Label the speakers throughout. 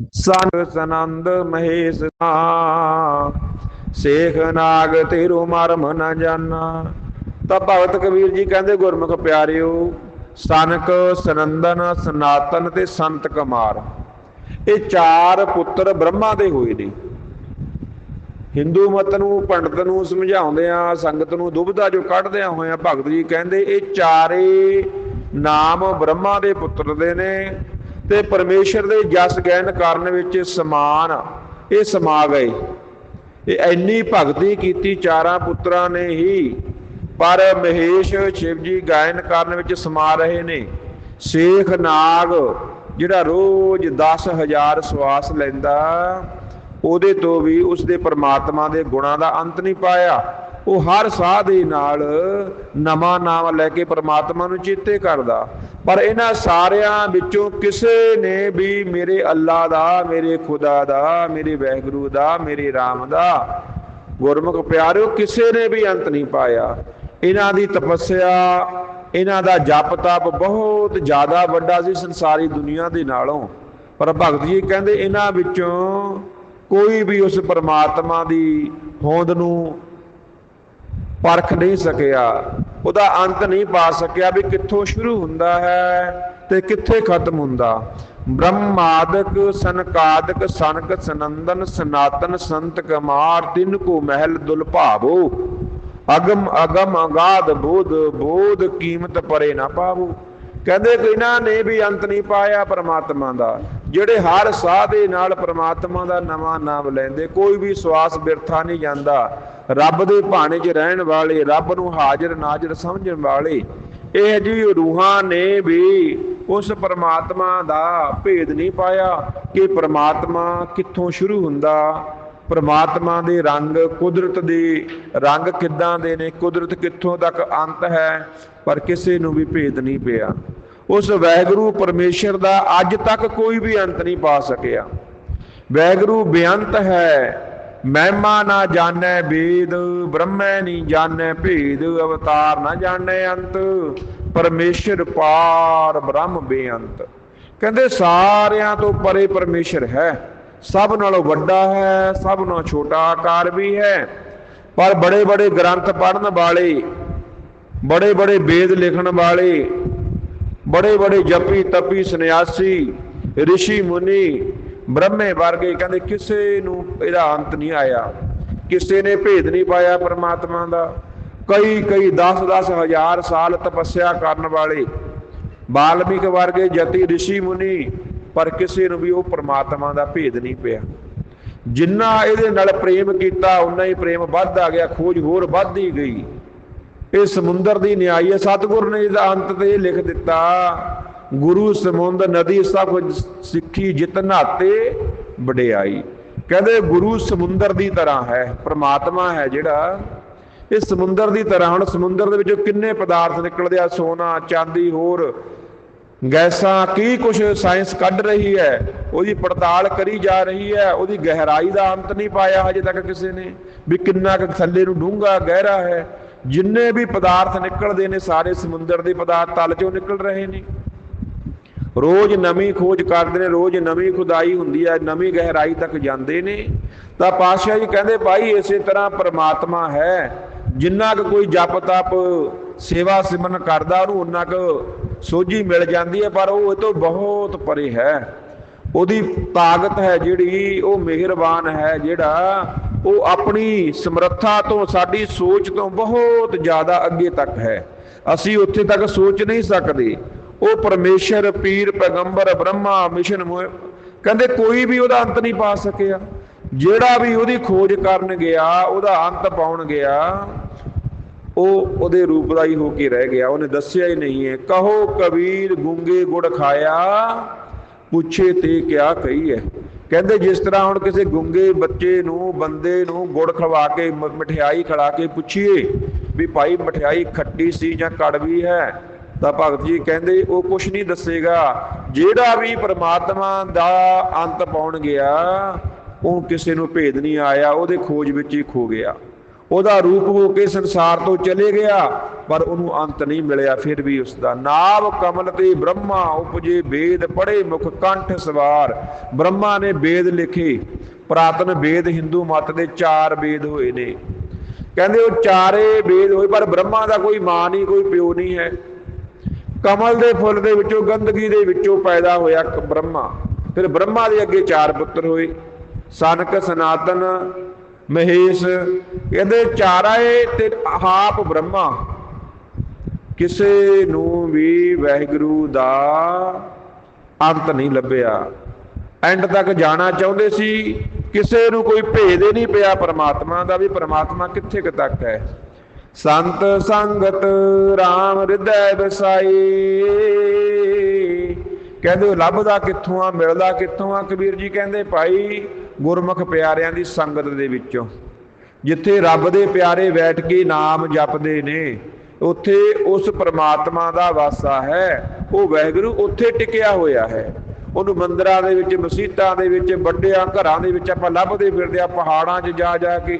Speaker 1: ਸੰਗ ਸਨੰਦ ਮਹੇਸ਼ ਆ ਸੇਖ ਨਾਗ ਤੇਰੂ ਮਰਮ ਨ ਜਾਣਾ ਤਾਂ ਭਗਤ ਕਬੀਰ ਜੀ ਕਹਿੰਦੇ, ਗੁਰਮੁਖ ਪਿਆਰਿਓ, ਸਨਕ ਸਨੰਦਨ ਸਨਾਤਨ ਤੇ ਸੰਤ ਕੁਮਾਰ। ਇਹ ਚਾਰ ਪੁੱਤਰ ਬ੍ਰਹਮਾ ਦੇ ਹੋਏ ਨੇ। ਹਿੰਦੂ ਮਤ ਨੂੰ, ਪੰਡਤ ਨੂੰ ਸਮਝਾਉਂਦੇ ਆ, ਸੰਗਤ ਨੂੰ ਦੁਬਧਾ ਜੋ ਕੱਢਦੇ ਹੋਇਆ ਭਗਤ ਜੀ ਕਹਿੰਦੇ, ਇਹ ਚਾਰੇ ਨਾਮ ਬ੍ਰਹਮਾ ਦੇ ਪੁੱਤਰ ਦੇ ਨੇ। ਤੇ ਪਰਮੇਸ਼ਰ ਦੇ ਜਸ ਗਿਆਨ ਕਰਨ ਵਿੱਚ ਸਮਾਨ ਇਹ ਸਮਾ ਗਏ। ਇਹ ਇੰਨੀ ਭਗਤੀ ਕੀਤੀ ਚਾਰਾਂ ਪੁੱਤਰਾਂ ਨੇ ਹੀ, ਪਰ ਮਹੇਸ਼ ਸ਼ਿਵਜੀ ਗਾਇਨ ਕਰਨ ਵਿੱਚ ਸਮਾ ਰਹੇ ਨੇ। ਸੇਖ ਨਾਗ ਜਿਹੜਾ ਰੋਜ਼ 10000 ਸਵਾਸ ਲੈਂਦਾ, ਉਹਦੇ ਤੋਂ ਵੀ ਉਸ ਦੇ ਪਰਮਾਤਮਾ ਦੇ ਗੁਣਾਂ ਦਾ ਅੰਤ ਨਹੀਂ ਪਾਇਆ। ਉਹ ਹਰ ਸਾਹ ਦੇ ਨਾਲ ਨਵਾਂ ਨਾਮ ਲੈ ਕੇ ਪਰਮਾਤਮਾ ਨੂੰ ਚੇਤੇ ਕਰਦਾ। ਪਰ ਇਹਨਾਂ ਸਾਰਿਆਂ ਵਿੱਚੋਂ ਕਿਸੇ ਨੇ ਵੀ ਮੇਰੇ ਅੱਲਾ ਦਾ, ਮੇਰੇ ਖੁਦਾ ਦਾ, ਮੇਰੇ ਵਹਿਗੁਰੂ ਦਾ, ਮੇਰੇ RAM ਦਾ ਗੁਰਮੁਖ ਪਿਆਰਿਓ, ਕਿਸੇ ਨੇ ਵੀ ਅੰਤ ਨਹੀਂ ਪਾਇਆ। ਇਹਨਾਂ ਦੀ ਤਪੱਸਿਆ, ਇਹਨਾਂ ਦਾ ਜਪ ਤਪ ਬਹੁਤ ਜ਼ਿਆਦਾ ਵੱਡਾ ਸੀ ਸੰਸਾਰੀ ਦੁਨੀਆ ਦੇ ਨਾਲੋਂ। ਪਰ ਭਗਤ ਜੀ ਕਹਿੰਦੇ, ਇਹਨਾਂ ਵਿੱਚੋਂ ਕੋਈ ਵੀ ਉਸ ਪਰਮਾਤਮਾ ਦੀ ਹੋਂਦ ਨੂੰ ਪਰਖ ਨਹੀਂ ਸਕਿਆ। ਉਹਦਾ ਅੰਤ ਨਹੀਂ ਪਾ ਸਕਿਆ ਵੀ ਕਿੱਥੋਂ ਸ਼ੁਰੂ ਹੁੰਦਾ ਹੈ ਤੇ ਕਿੱਥੇ ਖਤਮ ਹੁੰਦਾ। ਬ੍ਰਹਮਾਦਿਕ, ਸਨਕਾਦਿਕ, ਸਨਕ, ਸਨੰਦਨ, ਸਨਾਤਨ, ਸੰਤ, ਕਮਾਰ, ਤਿੰਨ ਕੋ ਮਹਿਲ, ਦੁਲ ਭਾਵੋ। ਅਗਮ ਅਗਮ, ਅਗਾਧ ਬੋਧ ਬੋਧ ਕੀਮਤ ਪਰੇ ਨਾ ਪਾਵੋ। ਕਹਿੰਦੇ ਕਿ ਇਹਨਾਂ ਨੇ ਵੀ ਅੰਤ ਨਹੀਂ ਪਾਇਆ ਪਰਮਾਤਮਾ ਦਾ, ਜਿਹੜੇ ਹਰ ਸਾਹ ਦੇ ਨਾਲ ਪਰਮਾਤਮਾ ਦਾ ਨਵਾਂ ਨਾਮ ਲੈਂਦੇ, ਕੋਈ ਵੀ ਸਵਾਸ ਬਿਰਥਾ ਨਹੀਂ ਜਾਂਦਾ। ਰੱਬ ਦੇ ਭਾਣੇ 'ਚ ਰਹਿਣ ਵਾਲੇ, ਰੱਬ ਨੂੰ ਹਾਜ਼ਰ ਨਾਜ਼ਰ ਸਮਝਣ ਵਾਲੇ, ਇਹ ਜੀ ਰੂਹਾਂ ਨੇ ਵੀ ਉਸ ਪਰਮਾਤਮਾ ਦਾ ਭੇਦ ਨਹੀਂ ਪਾਇਆ ਕਿ ਪਰਮਾਤਮਾ ਕਿੱਥੋਂ ਸ਼ੁਰੂ ਹੁੰਦਾ ਪ੍ਰਮਾਤਮਾ ਦੇ ਰੰਗ, ਕੁਦਰਤ ਦੇ ਰੰਗ ਕਿੱਦਾਂ ਦੇ ਨੇ, ਕੁਦਰਤ ਕਿੱਥੋਂ ਤੱਕ ਅੰਤ ਹੈ, ਪਰ ਕਿਸੇ ਨੂੰ ਵੀ ਭੇਦ ਨਹੀਂ ਪਿਆ। ਉਸ ਵੈਗਰੂ ਪਰਮੇਸ਼ਰ ਦਾ ਅੱਜ ਤੱਕ ਕੋਈ ਵੀ ਅੰਤ ਨਹੀਂ ਪਾ ਸਕਿਆ। ਵੈਗਰੂ ਬੇਅੰਤ ਹੈ, ਮਹਿਮਾ ਨਾ ਜਾਣੈ ਵੇਦ ਬ੍ਰਹਮੈ ਨਹੀਂ ਜਾਣੈ ਭੇਦ, ਅਵਤਾਰ ਨਾ ਜਾਣੈ ਅੰਤ, ਪਰਮੇਸ਼ਰ ਪਾਰ ਬ੍ਰਹਮ ਬੇਅੰਤ। ਕਹਿੰਦੇ ਸਾਰਿਆਂ ਤੋਂ ਪਰੇ ਪਰਮੇਸ਼ਰ ਹੈ। ਸਭ ਨਾਲੋਂ ਵੱਡਾ ਹੈ ਸਭ ਨਾਲੋਂ ਛੋਟਾ ਆਕਾਰ ਵੀ ਹੈ ਪਰ ਬੜੇ ਬੜੇ ਗ੍ਰੰਥ ਪੜ੍ਹਨ ਵਾਲੇ ਬੜੇ ਬੜੇ ਵੇਦ ਲਿਖਣ ਵਾਲੇ ਬੜੇ ਬੜੇ ਜਪੀ ਤਪੀ ਸੰਨਿਆਸੀ ઋષਿ ਮੁਨੀ ਬ੍ਰਹਮੇ ਵਰਗੇ ਕਹਿੰਦੇ ਕਿਸੇ ਨੂੰ ਇਹਦਾ ਅੰਤ ਨਹੀਂ ਆਇਆ ਕਿਸੇ ਨੇ ਭੇਦ ਨਹੀਂ ਪਾਇਆ ਪਰਮਾਤਮਾ ਦਾ ਕਈ ਕਈ 10 10 ਹਜ਼ਾਰ ਸਾਲ ਤਪੱਸਿਆ ਕਰਨ ਵਾਲੇ ਬਾਲਮੀਕ ਵਰਗੇ ਜਤੀ ઋષਿ ਮੁਨੀ ਪਰ ਕਿਸੇ ਨੂੰ ਵੀ ਉਹ ਪ੍ਰਮਾਤਮਾ ਦਾ ਭੇਦ ਨਹੀਂ ਪਿਆ। ਜਿੰਨਾ ਇਹਦੇ ਨਾਲ ਪ੍ਰੇਮ ਕੀਤਾ ਉਨਾ ਹੀ ਪ੍ਰੇਮ ਵੱਧਦਾ ਗਿਆ, ਖੋਜ ਹੋਰ ਵੱਧਦੀ ਗਈ। ਇਹ ਸਮੁੰਦਰ ਦੀ ਨਿਆਈ ਹੈ, ਸਤਿਗੁਰ ਨੇ ਇਹਦਾ ਅੰਤ ਤੇ ਲਿਖ ਦਿੱਤਾ। ਗੁਰੂ ਸਮੁੰਦ ਨਦੀ ਸਭ ਸਿੱਖੀ, ਜਿਤ ਨਾਤੇ ਵਡਿਆਈ। ਕਹਿੰਦੇ ਗੁਰੂ ਸਮੁੰਦਰ ਦੀ ਤਰ੍ਹਾਂ ਹੈ, ਪ੍ਰਮਾਤਮਾ ਹੈ ਜਿਹੜਾ। ਇਹ ਸਮੁੰਦਰ ਦੀ ਤਰ੍ਹਾਂ, ਹੁਣ ਸਮੁੰਦਰ ਦੇ ਵਿੱਚੋਂ ਕਿੰਨੇ ਪਦਾਰਥ ਨਿਕਲਦੇ ਆ, ਸੋਨਾ, ਚਾਂਦੀ, ਹੋਰ ਗੈਸਾਂ ਕੀ ਕੁਝ ਸਾਇੰਸ ਕੱਢ ਰਹੀ ਹੈ, ਉਹਦੀ ਪੜਤਾਲ ਕਰੀ ਜਾ ਰਹੀ ਹੈ, ਉਹਦੀ ਗਹਿਰਾਈ ਦਾ ਅੰਤ ਨਹੀਂ ਪਾਇਆ ਹਜੇ ਤੱਕ ਕਿਸੇ ਨੇ, ਵੀ ਕਿੰਨਾ ਕੁ ਥੱਲੇ ਨੂੰ ਡੂੰਘਾ ਗਹਿਰਾ ਹੈ। ਜਿੰਨੇ ਵੀ ਪਦਾਰਥ ਨਿਕਲਦੇ ਨੇ, ਸਾਰੇ ਸਮੁੰਦਰ ਦੇ ਪਦਾਰਥ ਤਲ ਚੋਂ ਨਿਕਲ ਰਹੇ ਨੇ। ਰੋਜ਼ ਨਵੀਂ ਖੋਜ ਕਰਦੇ ਨੇ, ਰੋਜ਼ ਨਵੀਂ ਖੁਦਾਈ ਹੁੰਦੀ ਹੈ, ਨਵੀਂ ਗਹਿਰਾਈ ਤੱਕ ਜਾਂਦੇ ਨੇ। ਤਾਂ ਪਾਤਸ਼ਾਹ ਜੀ ਕਹਿੰਦੇ, ਭਾਈ ਇਸੇ ਤਰ੍ਹਾਂ ਪ੍ਰਮਾਤਮਾ ਹੈ, ਜਿੰਨਾ ਕੁ ਕੋਈ ਜਪ ਤਪ ਸੇਵਾ ਸਿਮਰਨ ਕਰਦਾ, ਉਹਨੂੰ ਉਨਾ ਕੁ ਸੋਝੀ ਮਿਲ ਜਾਂਦੀ ਹੈ, ਪਰ ਉਹ ਇਹ ਤੋਂ ਬਹੁਤ ਪਰੇ ਹੈ। ਉਹਦੀ ਤਾਕਤ ਹੈ ਜਿਹੜੀ, ਉਹ ਮਿਹਰਬਾਨ ਹੈ ਜਿਹੜਾ ਉਹ ਆਪਣੀ ਸਮਰੱਥਾ ਤੋਂ, ਸਾਡੀ ਸੋਚ ਤੋਂ ਬਹੁਤ ਜ਼ਿਆਦਾ ਅੱਗੇ ਤੱਕ ਹੈ। ਅਸੀਂ ਉੱਥੇ ਤੱਕ ਸੋਚ ਨਹੀਂ ਸਕਦੇ। ਉਹ ਪਰਮੇਸ਼ਰ, ਪੀਰ, ਪੈਗੰਬਰ, ਬ੍ਰਹਮਾ, ਮਿਸ਼ਨ ਕਹਿੰਦੇ ਕੋਈ ਵੀ ਉਹਦਾ ਅੰਤ ਨਹੀਂ ਪਾ ਸਕਿਆ। ਜਿਹੜਾ ਵੀ ਉਹਦੀ ਖੋਜ ਕਰਨ ਗਿਆ, ਉਹਦਾ ਅੰਤ ਪਾਉਣ ਗਿਆ ਉਹ ਉਹਦੇ ਰੂਪ ਦਾ ਹੀ ਹੋ ਕੇ ਰਹਿ ਗਿਆ, ਉਹਨੇ ਦੱਸਿਆ ਹੀ ਨਹੀਂ ਹੈ। ਕਹੋ ਕਬੀਰ ਗੁੰਗੇ ਗੁੜ ਖਾਇਆ? ਪੁੱਛੇ ਤੇ ਕਿਆ ਕਹੀ ਹੈ? ਕਹਿੰਦੇ ਜਿਸ ਤਰ੍ਹਾਂ ਹੁਣ ਕਿਸੇ ਗੁੰਗੇ ਬੱਚੇ ਨੂੰ, ਬੰਦੇ ਨੂੰ ਗੁੜ ਖਵਾ ਕੇ ਮਠਿਆਈ ਖੜਾ ਕੇ ਪੁੱਛੀਏ ਵੀ ਭਾਈ ਮਠਿਆਈ ਖੱਟੀ ਸੀ ਜਾਂ ਕੜਵੀ ਹੈ? ਤਾਂ ਭਗਤ ਜੀ ਕਹਿੰਦੇ ਉਹ ਕੁਝ ਨਹੀਂ ਦੱਸੇਗਾ। ਜਿਹੜਾ ਵੀ ਪ੍ਰਮਾਤਮਾ ਦਾ ਅੰਤ ਪਾਉਣ ਗਿਆ, ਉਹ ਕਿਸੇ ਨੂੰ ਭੇਦ ਨਹੀਂ ਆਇਆ, ਉਹਦੇ ਖੋਜ ਵਿੱਚ ਹੀ ਖੋ ਗਿਆ। ਉਹਦਾ ਰੂਪ ਹੋ ਕੇ ਸੰਸਾਰ ਤੋਂ ਚਲੇ ਗਿਆ, ਪਰ ਉਹਨੂੰ ਅੰਤ ਨਹੀਂ ਮਿਲਿਆ, ਫਿਰ ਵੀ ਉਸ ਦਾ ਨਾਭ ਕਮਲ ਤੇ ਬ੍ਰਹਮਾ ਉਪਜੇ ਵੇਦ ਪੜੇ ਮੁਖ ਕੰਠ ਸਵਾਰ। ਬ੍ਰਹਮਾ ਨੇ ਵੇਦ ਲਿਖੇ, ਪ੍ਰਾਤਨ ਵੇਦ ਹਿੰਦੂ ਮਤ ਦੇ ਚਾਰ ਵੇਦ ਹੋਏ ਨੇ। ਕਹਿੰਦੇ ਉਹ ਚਾਰੇ ਵੇਦ ਹੋਏ, ਪਰ ਬ੍ਰਹਮਾ ਦਾ ਕੋਈ ਮਾਂ ਨਹੀਂ, ਕੋਈ ਪਿਓ ਨਹੀਂ ਹੈ। ਕਮਲ ਦੇ ਫੁੱਲ ਦੇ ਵਿੱਚੋਂ, ਗੰਦਗੀ ਦੇ ਵਿੱਚੋਂ ਪੈਦਾ ਹੋਇਆ ਬ੍ਰਹਮਾ। ਫਿਰ ਬ੍ਰਹਮਾ ਦੇ ਅੱਗੇ ਚਾਰ ਪੁੱਤਰ ਹੋਏ। ਸਨਕ ਸਨਾਤਨ ਮਹੇਸ਼, ਕਹਿੰਦੇ ਚਾਰਾਏ ਤੇ ਆਪ ਬ੍ਰਹਮਾ। ਕਿਸੇ ਨੂੰ ਵੀ ਵਾਹਿਗੁਰੂ ਦਾ ਅੰਤ ਨਹੀਂ ਲੱਭਿਆ। ਐਂਡ ਤੱਕ ਜਾਣਾ ਚਾਹੁੰਦੇ ਸੀ। ਕਿਸੇ ਨੂੰ ਕੋਈ ਭੇਦ ਹੀ ਨਹੀਂ ਪਿਆ ਪਰਮਾਤਮਾ ਦਾ ਵੀ ਪਰਮਾਤਮਾ ਕਿੱਥੇ ਕੁ ਤੱਕ ਹੈ। ਸੰਤ ਸੰਗਤ RAM ਹਿਰਦੈ ਵਸਾਈ। ਕਹਿੰਦੇ ਉਹ ਲੱਭਦਾ ਕਿੱਥੋਂ ਆ, ਮਿਲਦਾ ਕਿੱਥੋਂ ਆ? ਕਬੀਰ ਜੀ ਕਹਿੰਦੇ ਭਾਈ ਗੁਰਮੁਖ ਪਿਆਰਿਆਂ ਦੀ ਸੰਗਤ ਦੇ ਵਿੱਚੋਂ। ਜਿੱਥੇ ਰੱਬ ਦੇ ਪਿਆਰੇ ਬੈਠ ਕੇ ਨਾਮ ਜਪਦੇ ਨੇ, ਉੱਥੇ ਉਸ ਪ੍ਰਮਾਤਮਾ ਦਾ ਵਾਸਾ ਹੈ। ਉਹ ਵਾਹਿਗੁਰੂ ਉੱਥੇ ਟਿਕਿਆ ਹੋਇਆ ਹੈ। ਉਹਨੂੰ ਮੰਦਰਾਂ ਦੇ ਵਿੱਚ ਮਸੀਤਾਂ ਦੇ ਵਿੱਚ, ਵੱਡਿਆਂ ਘਰਾਂ ਦੇ ਵਿੱਚ ਆਪਾਂ ਲੱਭਦੇ ਫਿਰਦੇ ਆ ਪਹਾੜਾਂ 'ਚ ਜਾ ਜਾ ਕੇ।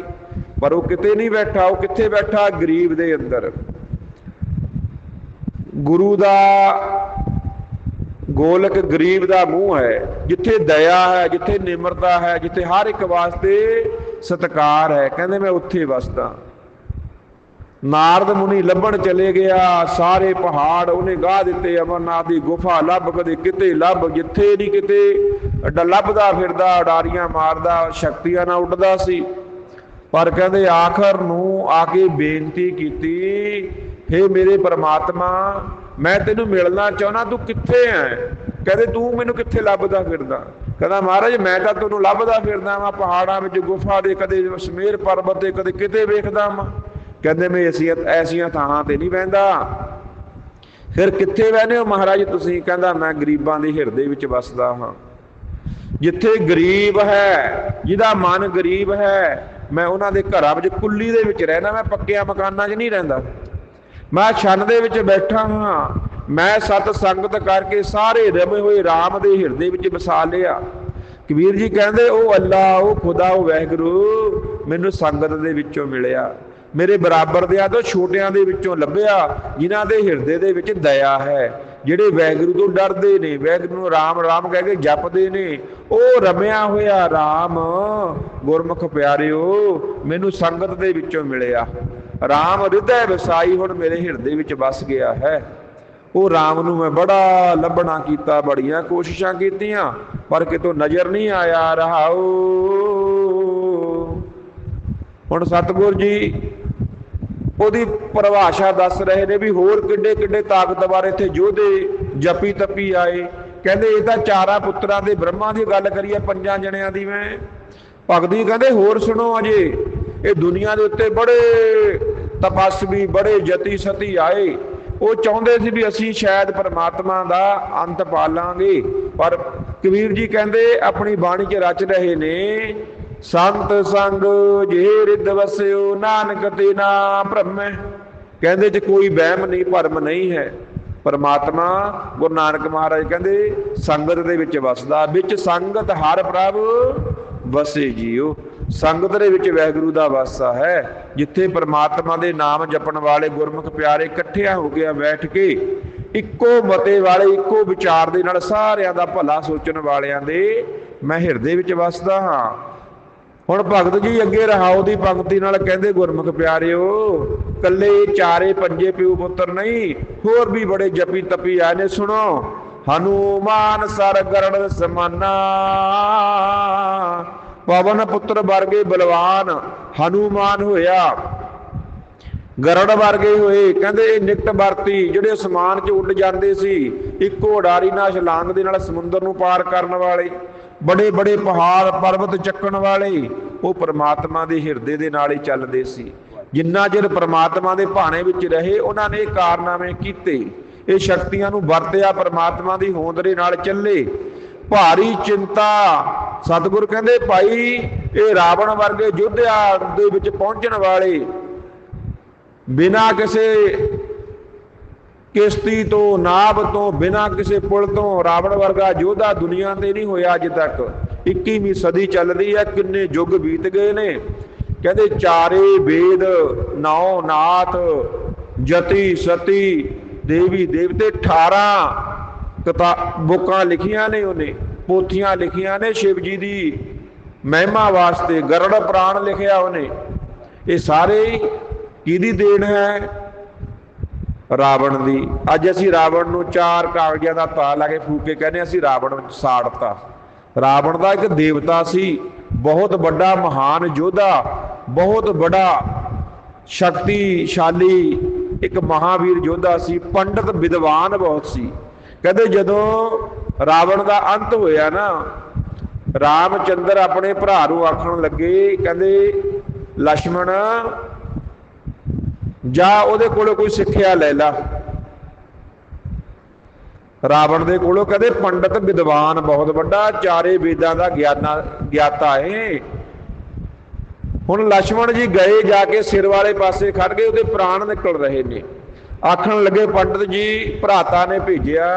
Speaker 1: ਪਰ ਉਹ ਕਿਤੇ ਨਹੀਂ ਬੈਠਾ, ਉਹ ਕਿੱਥੇ ਬੈਠਾ? ਗਰੀਬ ਦੇ ਅੰਦਰ। ਗੁਰੂ ਦਾ ਗੋਲਕ ਗਰੀਬ ਦਾ ਮੂੰਹ ਹੈ, ਜਿੱਥੇ ਦਇਆ ਹੈ, ਜਿੱਥੇ ਨਿਮਰਤਾ ਹੈ, ਜਿੱਥੇ ਹਰ ਇੱਕ ਵਾਸਤੇ ਸਤਕਾਰ ਹੈ। ਕਹਿੰਦੇ ਮੈਂ ਉੱਥੇ ਵਸਦਾ। ਨਾਰਦ ਮੁਨੀ ਲੱਭਣ ਚਲੇ ਗਿਆ, ਸਾਰੇ ਪਹਾੜ ਉਹਨੇ ਗਾਹ ਦਿੱਤੇ, ਅਮਰਨਾਥ ਦੀ ਗੁਫਾ ਲੱਭ ਕਦੇ ਕਿਤੇ ਲੱਭ, ਜਿੱਥੇ ਨਹੀਂ ਕਿਤੇ ਡ- ਲੱਭਦਾ ਫਿਰਦਾ, ਉਡਾਰੀਆਂ ਮਾਰਦਾ, ਸ਼ਕਤੀਆਂ ਨਾਲ ਉੱਡਦਾ ਸੀ। ਪਰ ਕਹਿੰਦੇ ਆਖਰ ਨੂੰ ਆ ਕੇ ਬੇਨਤੀ ਕੀਤੀ, ਹੇ ਮੇਰੇ ਪਰਮਾਤਮਾ ਮੈਂ ਤੈਨੂੰ ਮਿਲਣਾ ਚਾਹਣਾ ਤੂੰ ਕਿੱਥੇ ਐ? ਕਹਿੰਦੇ, ਤੂੰ ਮੈਨੂੰ ਕਿੱਥੇ ਲੱਭਦਾ ਫਿਰਦਾ? ਕਹਿੰਦਾ, ਮਹਾਰਾਜ, ਮੈਂ ਤਾਂ ਤੈਨੂੰ ਲੱਭਦਾ ਫਿਰਦਾ ਵਾਂ, ਪਹਾੜਾਂ ਵਿੱਚ ਗੁਫਾ ਦੇ, ਕਦੇ ਸਮੇਰ ਪਰਬਤ ਤੇ ਕਦੇ ਕਿਤੇ ਵੇਖਦਾ ਵਾਂ। ਕਹਿੰਦੇ, ਮੈਂ ਐਸੀਆਂ ਐਸੀਆਂ ਥਾਵਾਂ ਤੇ ਨਹੀਂ ਬਹਿੰਦਾ ਫਿਰ ਕਿੱਥੇ ਬਹਿੰਦੇ ਹੋ ਮਹਾਰਾਜ ਤੁਸੀਂ? ਕਹਿੰਦਾ, ਮੈਂ ਗਰੀਬਾਂ ਦੇ ਹਿਰਦੇ ਵਿੱਚ ਵਸਦਾ ਹਾਂ ਜਿੱਥੇ ਗਰੀਬ ਹੈ, ਜਿਹਦਾ ਮਨ ਗਰੀਬ ਹੈ, ਮੈਂ ਉਹਨਾਂ ਦੇ ਘਰਾਂ ਵਿੱਚ ਕੁੱਲੀ ਦੇ ਵਿੱਚ ਰਹਿਣਾ ਮੈਂ ਪੱਕਿਆਂ ਮਕਾਨਾਂ 'ਚ ਨਹੀਂ ਰਹਿੰਦਾ। ਮੈਂ ਛੰਨ ਦੇ ਵਿੱਚ ਬੈਠਾ ਹਾਂ। ਮੈਂ ਸਤ ਸੰਗਤ ਕਰਕੇ ਸਾਰੇ ਰਮੇ ਹੋਏ RAM ਦੇ ਹਿਰਦੇ ਵਿੱਚ ਵਸਾ ਲਿਆ। ਕਬੀਰ ਜੀ ਕਹਿੰਦੇ ਉਹ ਅੱਲਾ ਉਹ ਖੁਦਾ ਉਹ ਵਹਿਗੁਰੂ, ਮੈਨੂੰ ਸੰਗਤ ਦੇ ਵਿੱਚੋਂ ਮਿਲਿਆ। ਮੇਰੇ ਬਰਾਬਰ ਦੇ ਆ ਤੋਂ ਛੋਟਿਆਂ ਦੇ ਵਿੱਚੋਂ ਲੱਭਿਆ। ਜਿਨ੍ਹਾਂ ਦੇ ਹਿਰਦੇ ਦੇ ਵਿੱਚ ਦਇਆ ਹੈ। ਜਿਹੜੇ ਵੈਗੁਰੂ ਤੋਂ ਡਰਦੇ ਨੇ ਵੈਗੁਰੂ ਨੂੰ ਰਾਮ ਰਾਮ ਕਹਿ ਕੇ ਜਪਦੇ ਨੇ, ਉਹ ਰਮਿਆ ਹੋਇਆ ਰਾਮ। ਗੁਰਮੁਖ ਪਿਆਰਿਓ, ਮੈਨੂੰ ਸੰਗਤ ਦੇ ਵਿੱਚੋਂ ਮਿਲਿਆ। ਰਾਮ ਹਿਰਦੈ ਵਸਾਈ ਹੁਣ ਮੇਰੇ ਹਿਰਦੇ ਵਿੱਚ ਵਸ ਗਿਆ ਹੈ। ਉਹ ਰਾਮ ਨੂੰ ਮੈਂ ਬੜਾ ਲੱਭਣਾ ਕੀਤਾ, ਬੜੀਆਂ ਕੋਸ਼ਿਸ਼ਾਂ ਕੀਤੀਆਂ, ਪਰ ਕਿਤੋਂ ਨਜ਼ਰ ਨਹੀਂ ਆਇਆ ਰਹਾਉ ਹੁਣ ਸਤਿਗੁਰ ਜੀ, ਉਹਦੀ ਪਰਿਭਾਸ਼ਾ ਦੱਸ ਰਹੇ ਨੇ ਵੀ ਹੋਰ ਕਿੱਡੇ ਕਿੱਡੇ ਤਾਕਤਵਰ ਇੱਥੇ ਯੋਧੇ ਜਪੀ ਤਪੀ ਆਏ। ਕਹਿੰਦੇ ਇਹ ਤਾਂ ਚਾਰਾ ਪੁੱਤਰਾਂ ਦੇ ਬ੍ਰਹਮਾ ਦੀ ਗੱਲ ਕਰੀਏ, ਪੰਜਾਂ ਜਣਿਆਂ ਦੀ ਮੈਂ। ਭਗਤੀ ਕਹਿੰਦੇ ਹੋਰ ਸੁਣੋ ਅਜੇ, ਇਹ ਦੁਨੀਆ ਦੇ ਉੱਤੇ ਬੜੇ ਤਪਸਵੀ ਬੜੇ ਜਤੀ ਸਤੀ ਆਏ। ਉਹ ਚਾਹੁੰਦੇ ਸੀ ਵੀ ਅਸੀਂ ਸ਼ਾਇਦ ਪਰਮਾਤਮਾ ਦਾ ਅੰਤ ਪਾਲਾਂਗੇ। ਪਰ ਕਬੀਰ ਜੀ ਕਹਿੰਦੇ, ਆਪਣੀ ਬਾਣੀ 'ਚ ਰਚ ਰਹੇ ਨੇ, ਸੰਤ ਸੰਗ ਜੇ ਰਿਦ ਵਸਿਓ ਨਾਨਕ ਤੇ ਨਾ ਭ੍ਰਮੈ ਕਹਿੰਦੇ ਚ ਕੋਈ ਵਹਿਮ ਨਹੀਂ, ਭਰਮ ਨਹੀਂ ਹੈ। ਪਰਮਾਤਮਾ ਗੁਰੂ ਨਾਨਕ ਮਹਾਰਾਜ ਕਹਿੰਦੇ, ਸੰਗਤ ਦੇ ਵਿੱਚ ਵਸਦਾ, ਵਿੱਚ ਸੰਗਤ ਹਰ ਪ੍ਰਭ ਵਸੇ ਜੀਓ। ਸੰਗਤ ਦੇ ਵਿੱਚ ਵੈਗੁਰੂ ਦਾ ਵਾਸਾ ਹੈ, ਜਿੱਥੇ ਪਰਮਾਤਮਾ ਦੇ ਨਾਮ ਜਪਣ ਵਾਲੇ ਗੁਰਮੁਖ ਪਿਆਰੇ ਇਕੱਠਿਆਂ ਹੋ ਗਿਆ ਬੈਠ ਕੇ ਇੱਕੋ ਮਤੇ ਵਾਲੇ, ਇੱਕੋ ਵਿਚਾਰ ਦੇ ਨਾਲ ਸਾਰਿਆਂ ਦਾ ਭਲਾ ਸੋਚਣ ਵਾਲਿਆਂ ਦੇ ਮੈਂ ਹਿਰਦੇ ਵਿੱਚ ਵਸਦਾ ਹਾਂ। ਹੁਣ ਭਗਤ ਜੀ ਅੱਗੇ ਰਹਾਉ ਦੀ ਪੰਕਤੀ ਨਾਲ ਕਹਿੰਦੇ ਗੁਰਮੁਖ ਪਿਆਰਿਓ ਕੱਲੇ ਚਾਰੇ ਪੰਜੇ ਪਿਓ ਪੁੱਤਰ ਨਹੀਂ, ਹੋਰ ਵੀ ਬੜੇ ਜਪੀ ਤਪੀ ਆਏ ਨੇ, ਸੁਣੋ। ਹਨੂਮਾਨ ਸਰ ਗਰੜ ਸਮਾਨਾ। ਪਵਨ ਪੁੱਤਰ ਵਰਗੇ ਬਲਵਾਨ ਹਨੂਮਾਨ ਹੋਇਆ। ਗਰੜ ਵਰਗੇ ਹੋਏ। ਕਹਿੰਦੇ ਇਹ ਨਿਕਟ ਵਰਤੀ, ਜਿਹੜੇ ਅਸਮਾਨ 'ਚ ਉੱਡ ਜਾਂਦੇ ਸੀ, ਇੱਕੋ ਉਡਾਰੀ ਨਾਲ ਛਲਾਂਗ ਦੇ ਨਾਲ ਸਮੁੰਦਰ ਨੂੰ ਪਾਰ ਕਰਨ ਵਾਲੇ, ਬੜੇ ਬੜੇ ਪਹਾੜ ਪਰਬਤ ਚੱਕਣ ਵਾਲੇ, ਉਹ ਪ੍ਰਮਾਤਮਾ ਦੇ ਹਿਰਦੇ ਦੇ ਨਾਲ ਹੀ ਚੱਲਦੇ ਸੀ। ਜਿੰਨਾ ਚਿਰ ਪ੍ਰਮਾਤਮਾ ਦੇ ਭਾਣੇ ਵਿੱਚ ਰਹੇ, ਉਹਨਾਂ ਨੇ ਇਹ ਕਾਰਨਾਮੇ ਕੀਤੇ। ਇਹ ਸ਼ਕਤੀਆਂ ਨੂੰ ਵਰਤਿਆ, ਪ੍ਰਮਾਤਮਾ ਦੀ ਹੋਂਦ ਦੇ ਨਾਲ ਚੱਲੇ। ਭਾਰੀ ਚਿੰਤਾ ਸਤਿਗੁਰ ਕਹਿੰਦੇ, ਭਾਈ, ਇਹ ਰਾਵਣ ਵਰਗੇ ਯੋਧਿਆ ਦੇ ਵਿੱਚ ਪਹੁੰਚਣ ਵਾਲੇ ਬਿਨਾ ਕਿਸੇ ਕਿਸ਼ਤੀ ਤੋਂ, ਨਾਭ ਤੋਂ, ਬਿਨਾ ਕਿਸੇ ਪੁਲ ਤੋਂ ਰਾਵਣ ਵਰਗਾ ਯੋਧਾ ਦੁਨੀਆ ਤੇ ਨਹੀਂ ਹੋਇਆ ਅੱਜ ਤੱਕ। 21ਵੀਂ ਸਦੀ ਚੱਲ ਰਹੀ ਹੈ, ਕਿੰਨੇ ਯੁੱਗ ਬੀਤ ਗਏ ਨੇ। ਕਹਿੰਦੇ, ਚਾਰੇ ਵੇਦ, ਨੌ ਨਾਥ, ਜਤੀ, ਸਤੀ, ਦੇਵੀ, ਦੇਵਤੇ 18 ਕਿਤਾ, ਬੁੱਕਾਂ ਲਿਖੀਆਂ ਨੇ ਉਹਨੇ। ਪੋਥੀਆਂ ਲਿਖੀਆਂ ਨੇ ਸ਼ਿਵ ਜੀ ਦੀ ਮਹਿਮਾ ਵਾਸਤੇ, ਗਰੜ ਪ੍ਰਾਣ ਲਿਖਿਆ ਉਹਨੇ। ਇਹ ਸਾਰੇ ਕਿਹਦੀ ਦੇਣ ਹੈ? ਰਾਵਣ ਦੀ। ਅੱਜ ਅਸੀਂ ਰਾਵਣ ਨੂੰ ਚਾਰ ਕਾਗਜ਼ਾਂ ਦਾ ਤਾਲ ਲਾ ਕੇ ਫੂਕ ਕੇ ਕਹਿੰਦੇ ਅਸੀਂ ਰਾਵਣ ਨੂੰ ਸਾੜਤਾ। ਰਾਵਣ ਦਾ ਇੱਕ ਦੇਵਤਾ ਸੀ, ਬਹੁਤ ਵੱਡਾ ਮਹਾਨ ਯੋਧਾ, ਬਹੁਤ ਵੱਡਾ ਸ਼ਕਤੀਸ਼ਾਲੀ ਇੱਕ ਮਹਾਵੀਰ ਯੋਧਾ ਸੀ, ਪੰਡਤ ਵਿਦਵਾਨ ਬਹੁਤ ਸੀ। ਕਹਿੰਦੇ ਜਦੋਂ ਰਾਵਣ ਦਾ ਅੰਤ ਹੋਇਆ ਨਾ ਰਾਮ ਚੰਦਰ ਆਪਣੇ ਭਰਾ ਨੂੰ ਆਖਣ ਲੱਗੇ, ਕਹਿੰਦੇ ਲక్ష్మణ ਜਾ ਉਹਦੇ ਕੋਲੋਂ ਕੋਈ ਸਿੱਖਿਆ ਲੈ ਲੈ। ਰਾਵਣ ਦੇ ਕੋਲੋਂ ਕਹਿੰਦੇ, ਪੰਡਤ ਵਿਦਵਾਨ ਬਹੁਤ ਵੱਡਾ, ਚਾਰੇ ਵੇਦਾਂ ਦਾ ਗਿਆਨਾ, ਗਿਆਤਾ ਹੈ ਹੁਣ ਲక్ష్మణ ਜੀ ਗਏ, ਜਾ ਕੇ ਸਿਰ ਵਾਲੇ ਪਾਸੇ ਖੜ ਗਏ, ਉਹਦੇ ਪ੍ਰਾਣ ਨਿਕਲ ਰਹੇ ਨੇ। ਆਖਣ ਲੱਗੇ, ਪੰਡਤ ਜੀ, ਭਰਾਤਾ ਨੇ ਭੇਜਿਆ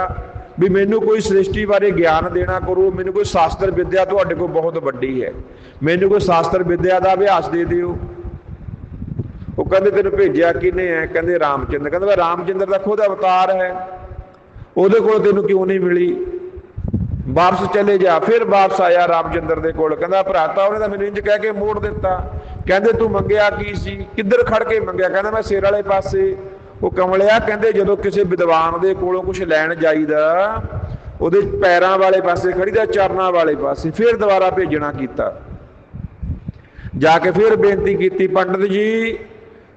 Speaker 1: ਵੀ ਮੈਨੂੰ ਕੋਈ ਸ੍ਰਿਸ਼ਟੀ ਬਾਰੇ ਗਿਆਨ ਦੇਣਾ ਕਰੋ, ਮੈਨੂੰ ਕੋਈ ਸ਼ਾਸਤਰ ਵਿਦਿਆ ਤੁਹਾਡੇ ਕੋਲ ਬਹੁਤ ਵੱਡੀ ਹੈ। ਮੈਨੂੰ ਕੋਈ ਸ਼ਾਸਤਰ ਵਿਦਿਆ ਦਾ ਅਭਿਆਸ ਦੇ ਦਿਓ। ਉਹ ਕਹਿੰਦੇ ਤੈਨੂੰ ਭੇਜਿਆ ਕਿਨੇ ਹੈ? ਕਹਿੰਦੇ ਰਾਮਚੰਦਰ। ਕਹਿੰਦਾ ਵੀ ਰਾਮਚੰਦਰ ਦਾ ਖੁਦ ਅਵਤਾਰ ਹੈ। ਉਹਦੇ ਕੋਲ ਤੈਨੂੰ ਕਿਉਂ ਨਹੀਂ ਮਿਲੀ? ਵਾਪਸ ਚਲੇ ਜਾ। ਫਿਰ ਵਾਪਸ ਆਇਆ ਰਾਮਚੰਦਰ ਦੇ ਕੋਲ। ਕਹਿੰਦਾ ਭਰਾਤਾ ਉਹਨੇ ਤਾਂ ਮੈਨੂੰ ਇੰਜ ਕਹਿ ਕੇ ਮੋੜ ਦਿੱਤਾ। ਕਹਿੰਦੇ, ਤੂੰ ਮੰਗਿਆ ਕੀ ਸੀ? ਕਿੱਧਰ ਖੜ ਕੇ ਮੰਗਿਆ? ਕਹਿੰਦਾ, ਮੈਂ ਸਿਰ ਵਾਲੇ ਪਾਸੇ ਉਹ ਕਮਲਿਆ ਕਹਿੰਦੇ ਜਦੋਂ ਕਿਸੇ ਵਿਦਵਾਨ ਦੇ ਕੋਲੋਂ ਕੁਝ ਲੈਣ ਜਾਈਦਾ, ਉਹਦੇ ਪੈਰਾਂ ਵਾਲੇ ਪਾਸੇ ਖੜੀ ਦਾ ਚਰਨਾਂ ਵਾਲੇ ਪਾਸੇ, ਫਿਰ ਦੁਬਾਰਾ ਭੇਜਣਾ ਕੀਤਾ। ਜਾ ਕੇ ਫਿਰ ਬੇਨਤੀ ਕੀਤੀ, ਪੰਡਤ ਜੀ,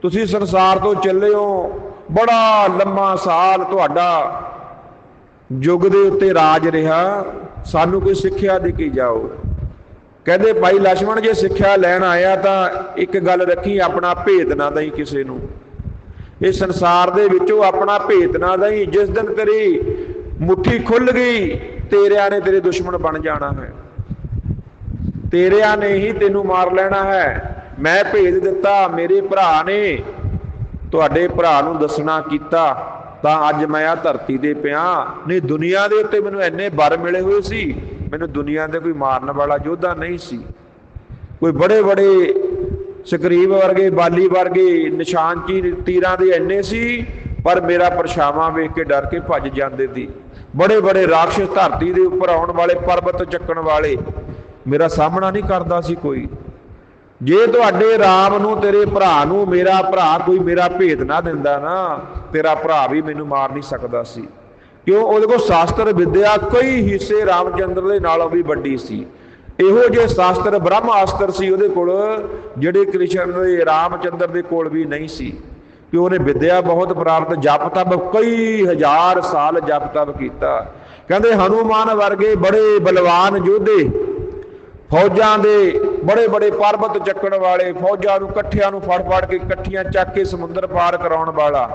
Speaker 1: ਤੁਸੀਂ ਸੰਸਾਰ ਤੋਂ ਚੱਲੇ ਹੋ ਬੜਾ ਲੰਮਾ ਸਾਲ ਤੁਹਾਡਾ ਯੁੱਗ ਦੇ ਉੱਤੇ ਰਾਜ ਰਿਹਾ, ਸਾਨੂੰ ਕੋਈ ਸਿੱਖਿਆ ਦੇ ਕੇ ਜਾਓ। ਕਹਿੰਦੇ, ਭਾਈ ਲక్ష్మణ ਜੇ ਸਿੱਖਿਆ ਲੈਣ ਆਇਆ ਤਾਂ ਇੱਕ ਗੱਲ ਰੱਖੀ, ਆਪਣਾ ਭੇਦ ਨਾ ਦਈ ਕਿਸੇ ਨੂੰ। ਇਹ ਸੰਸਾਰ ਦੇ ਵਿੱਚੋਂ ਆਪਣਾ ਭੇਤ ਨਾ ਦਈ, ਜਿਸ ਦਿਨ ਤੇਰੀ ਮੁਠੀ ਖੁੱਲ ਗਈ, ਤੇਰਿਆਂ ਨੇ ਤੇਰੇ ਦੁਸ਼ਮਣ ਬਣ ਜਾਣਾ ਹੈ। ਤੇਰਿਆਂ ਨੇ ਹੀ ਤੈਨੂੰ ਮਾਰ ਲੈਣਾ ਹੈ। ਮੈਂ ਭੇਜ ਦਿੱਤਾ, ਮੇਰੇ ਭਰਾ ਨੇ ਤੁਹਾਡੇ ਭਰਾ ਨੂੰ ਦੱਸਣਾ ਕੀਤਾ, ਤਾਂ ਅੱਜ ਮੈਂ ਆ ਧਰਤੀ ਦੇ ਪਿਆ। ਨਹੀਂ, ਦੁਨੀਆ ਦੇ ਉੱਤੇ ਮੈਨੂੰ ਐਨੇ ਬਰ ਮਿਲੇ ਹੋਏ ਸੀ, ਮੈਨੂੰ ਦੁਨੀਆ ਦੇ ਕੋਈ ਮਾਰਨ ਵਾਲਾ ਯੋਧਾ ਨਹੀਂ ਸੀ। ਕੋਈ ਬੜੇ ਬੜੇ ਸਕਰੀਬ ਵਰਗੇ, ਬਾਲੀ ਵਰਗੇ ਨਿਸ਼ਾਨ ਚੀ ਤੀਰਾਂ ਦੇ ਐਨੇ ਸੀ, ਪਰ ਮੇਰਾ ਪਰਛਾਵਾਂ ਵੇਖ ਕੇ ਡਰ ਕੇ ਭੱਜ ਜਾਂਦੇ ਸੀ। ਬੜੇ ਬੜੇ ਰਾਖਸ਼ ਧਰਤੀ ਦੇ ਉੱਪਰ ਆਉਣ ਵਾਲੇ ਪਰਬਤ ਚੱਕਣ ਵਾਲੇ, ਮੇਰਾ ਸਾਹਮਣਾ ਨਹੀਂ ਕਰਦਾ ਸੀ ਕੋਈ। ਜੇ ਤੁਹਾਡੇ ਰਾਮ ਨੂੰ, ਤੇਰੇ ਭਰਾ ਨੂੰ, ਮੇਰਾ ਭਰਾ ਕੋਈ ਮੇਰਾ ਭੇਦ ਨਾ ਦਿੰਦਾ ਨਾ, ਤੇਰਾ ਭਰਾ ਵੀ ਮੈਨੂੰ ਮਾਰ ਨਹੀਂ ਸਕਦਾ ਸੀ। ਕਿਉਂ? ਉਹਦੇ ਕੋਲ ਸ਼ਾਸਤਰ ਵਿਦਿਆ ਕਈ ਹਿੱਸੇ ਰਾਮਚੰਦਰ ਦੇ ਨਾਲੋਂ ਵੀ ਵੱਡੀ ਸੀ। ਇਹੋ ਜਿਹੇ ਸ਼ਾਸਤਰ, ਬ੍ਰਹਮ ਬ੍ਰਹਮਾਸਤਰ ਸੀ ਉਹਦੇ ਕੋਲ, ਜਿਹੜੇ ਕ੍ਰਿਸ਼ਨ ਦੇ ਰਾਮਚੰਦਰ ਦੇ ਕੋਲ ਵੀ ਨਹੀਂ ਸੀ। ਕਿ ਉਹਨੇ ਵਿਦਿਆ ਬਹੁਤ ਪ੍ਰਾਪਤ, ਜਪ ਤਪ ਕਈ ਹਜ਼ਾਰ ਸਾਲ ਜਪ ਤਪ ਕੀਤਾ। ਕਹਿੰਦੇ ਹਨੂਮਾਨ ਵਰਗੇ ਬੜੇ ਬਲਵਾਨ ਯੋਧੇ, ਫੌਜਾਂ ਦੇ ਬੜੇ ਬੜੇ ਪਰਬਤ ਚੱਕਣ ਵਾਲੇ, ਫੌਜਾਂ ਨੂੰ, ਇਕੱਠਿਆਂ ਨੂੰ ਫੜ ਫੜ ਕੇ ਇਕੱਠੀਆਂ ਚੱਕ ਕੇ ਸਮੁੰਦਰ ਪਾਰ ਕਰਾਉਣ ਵਾਲਾ।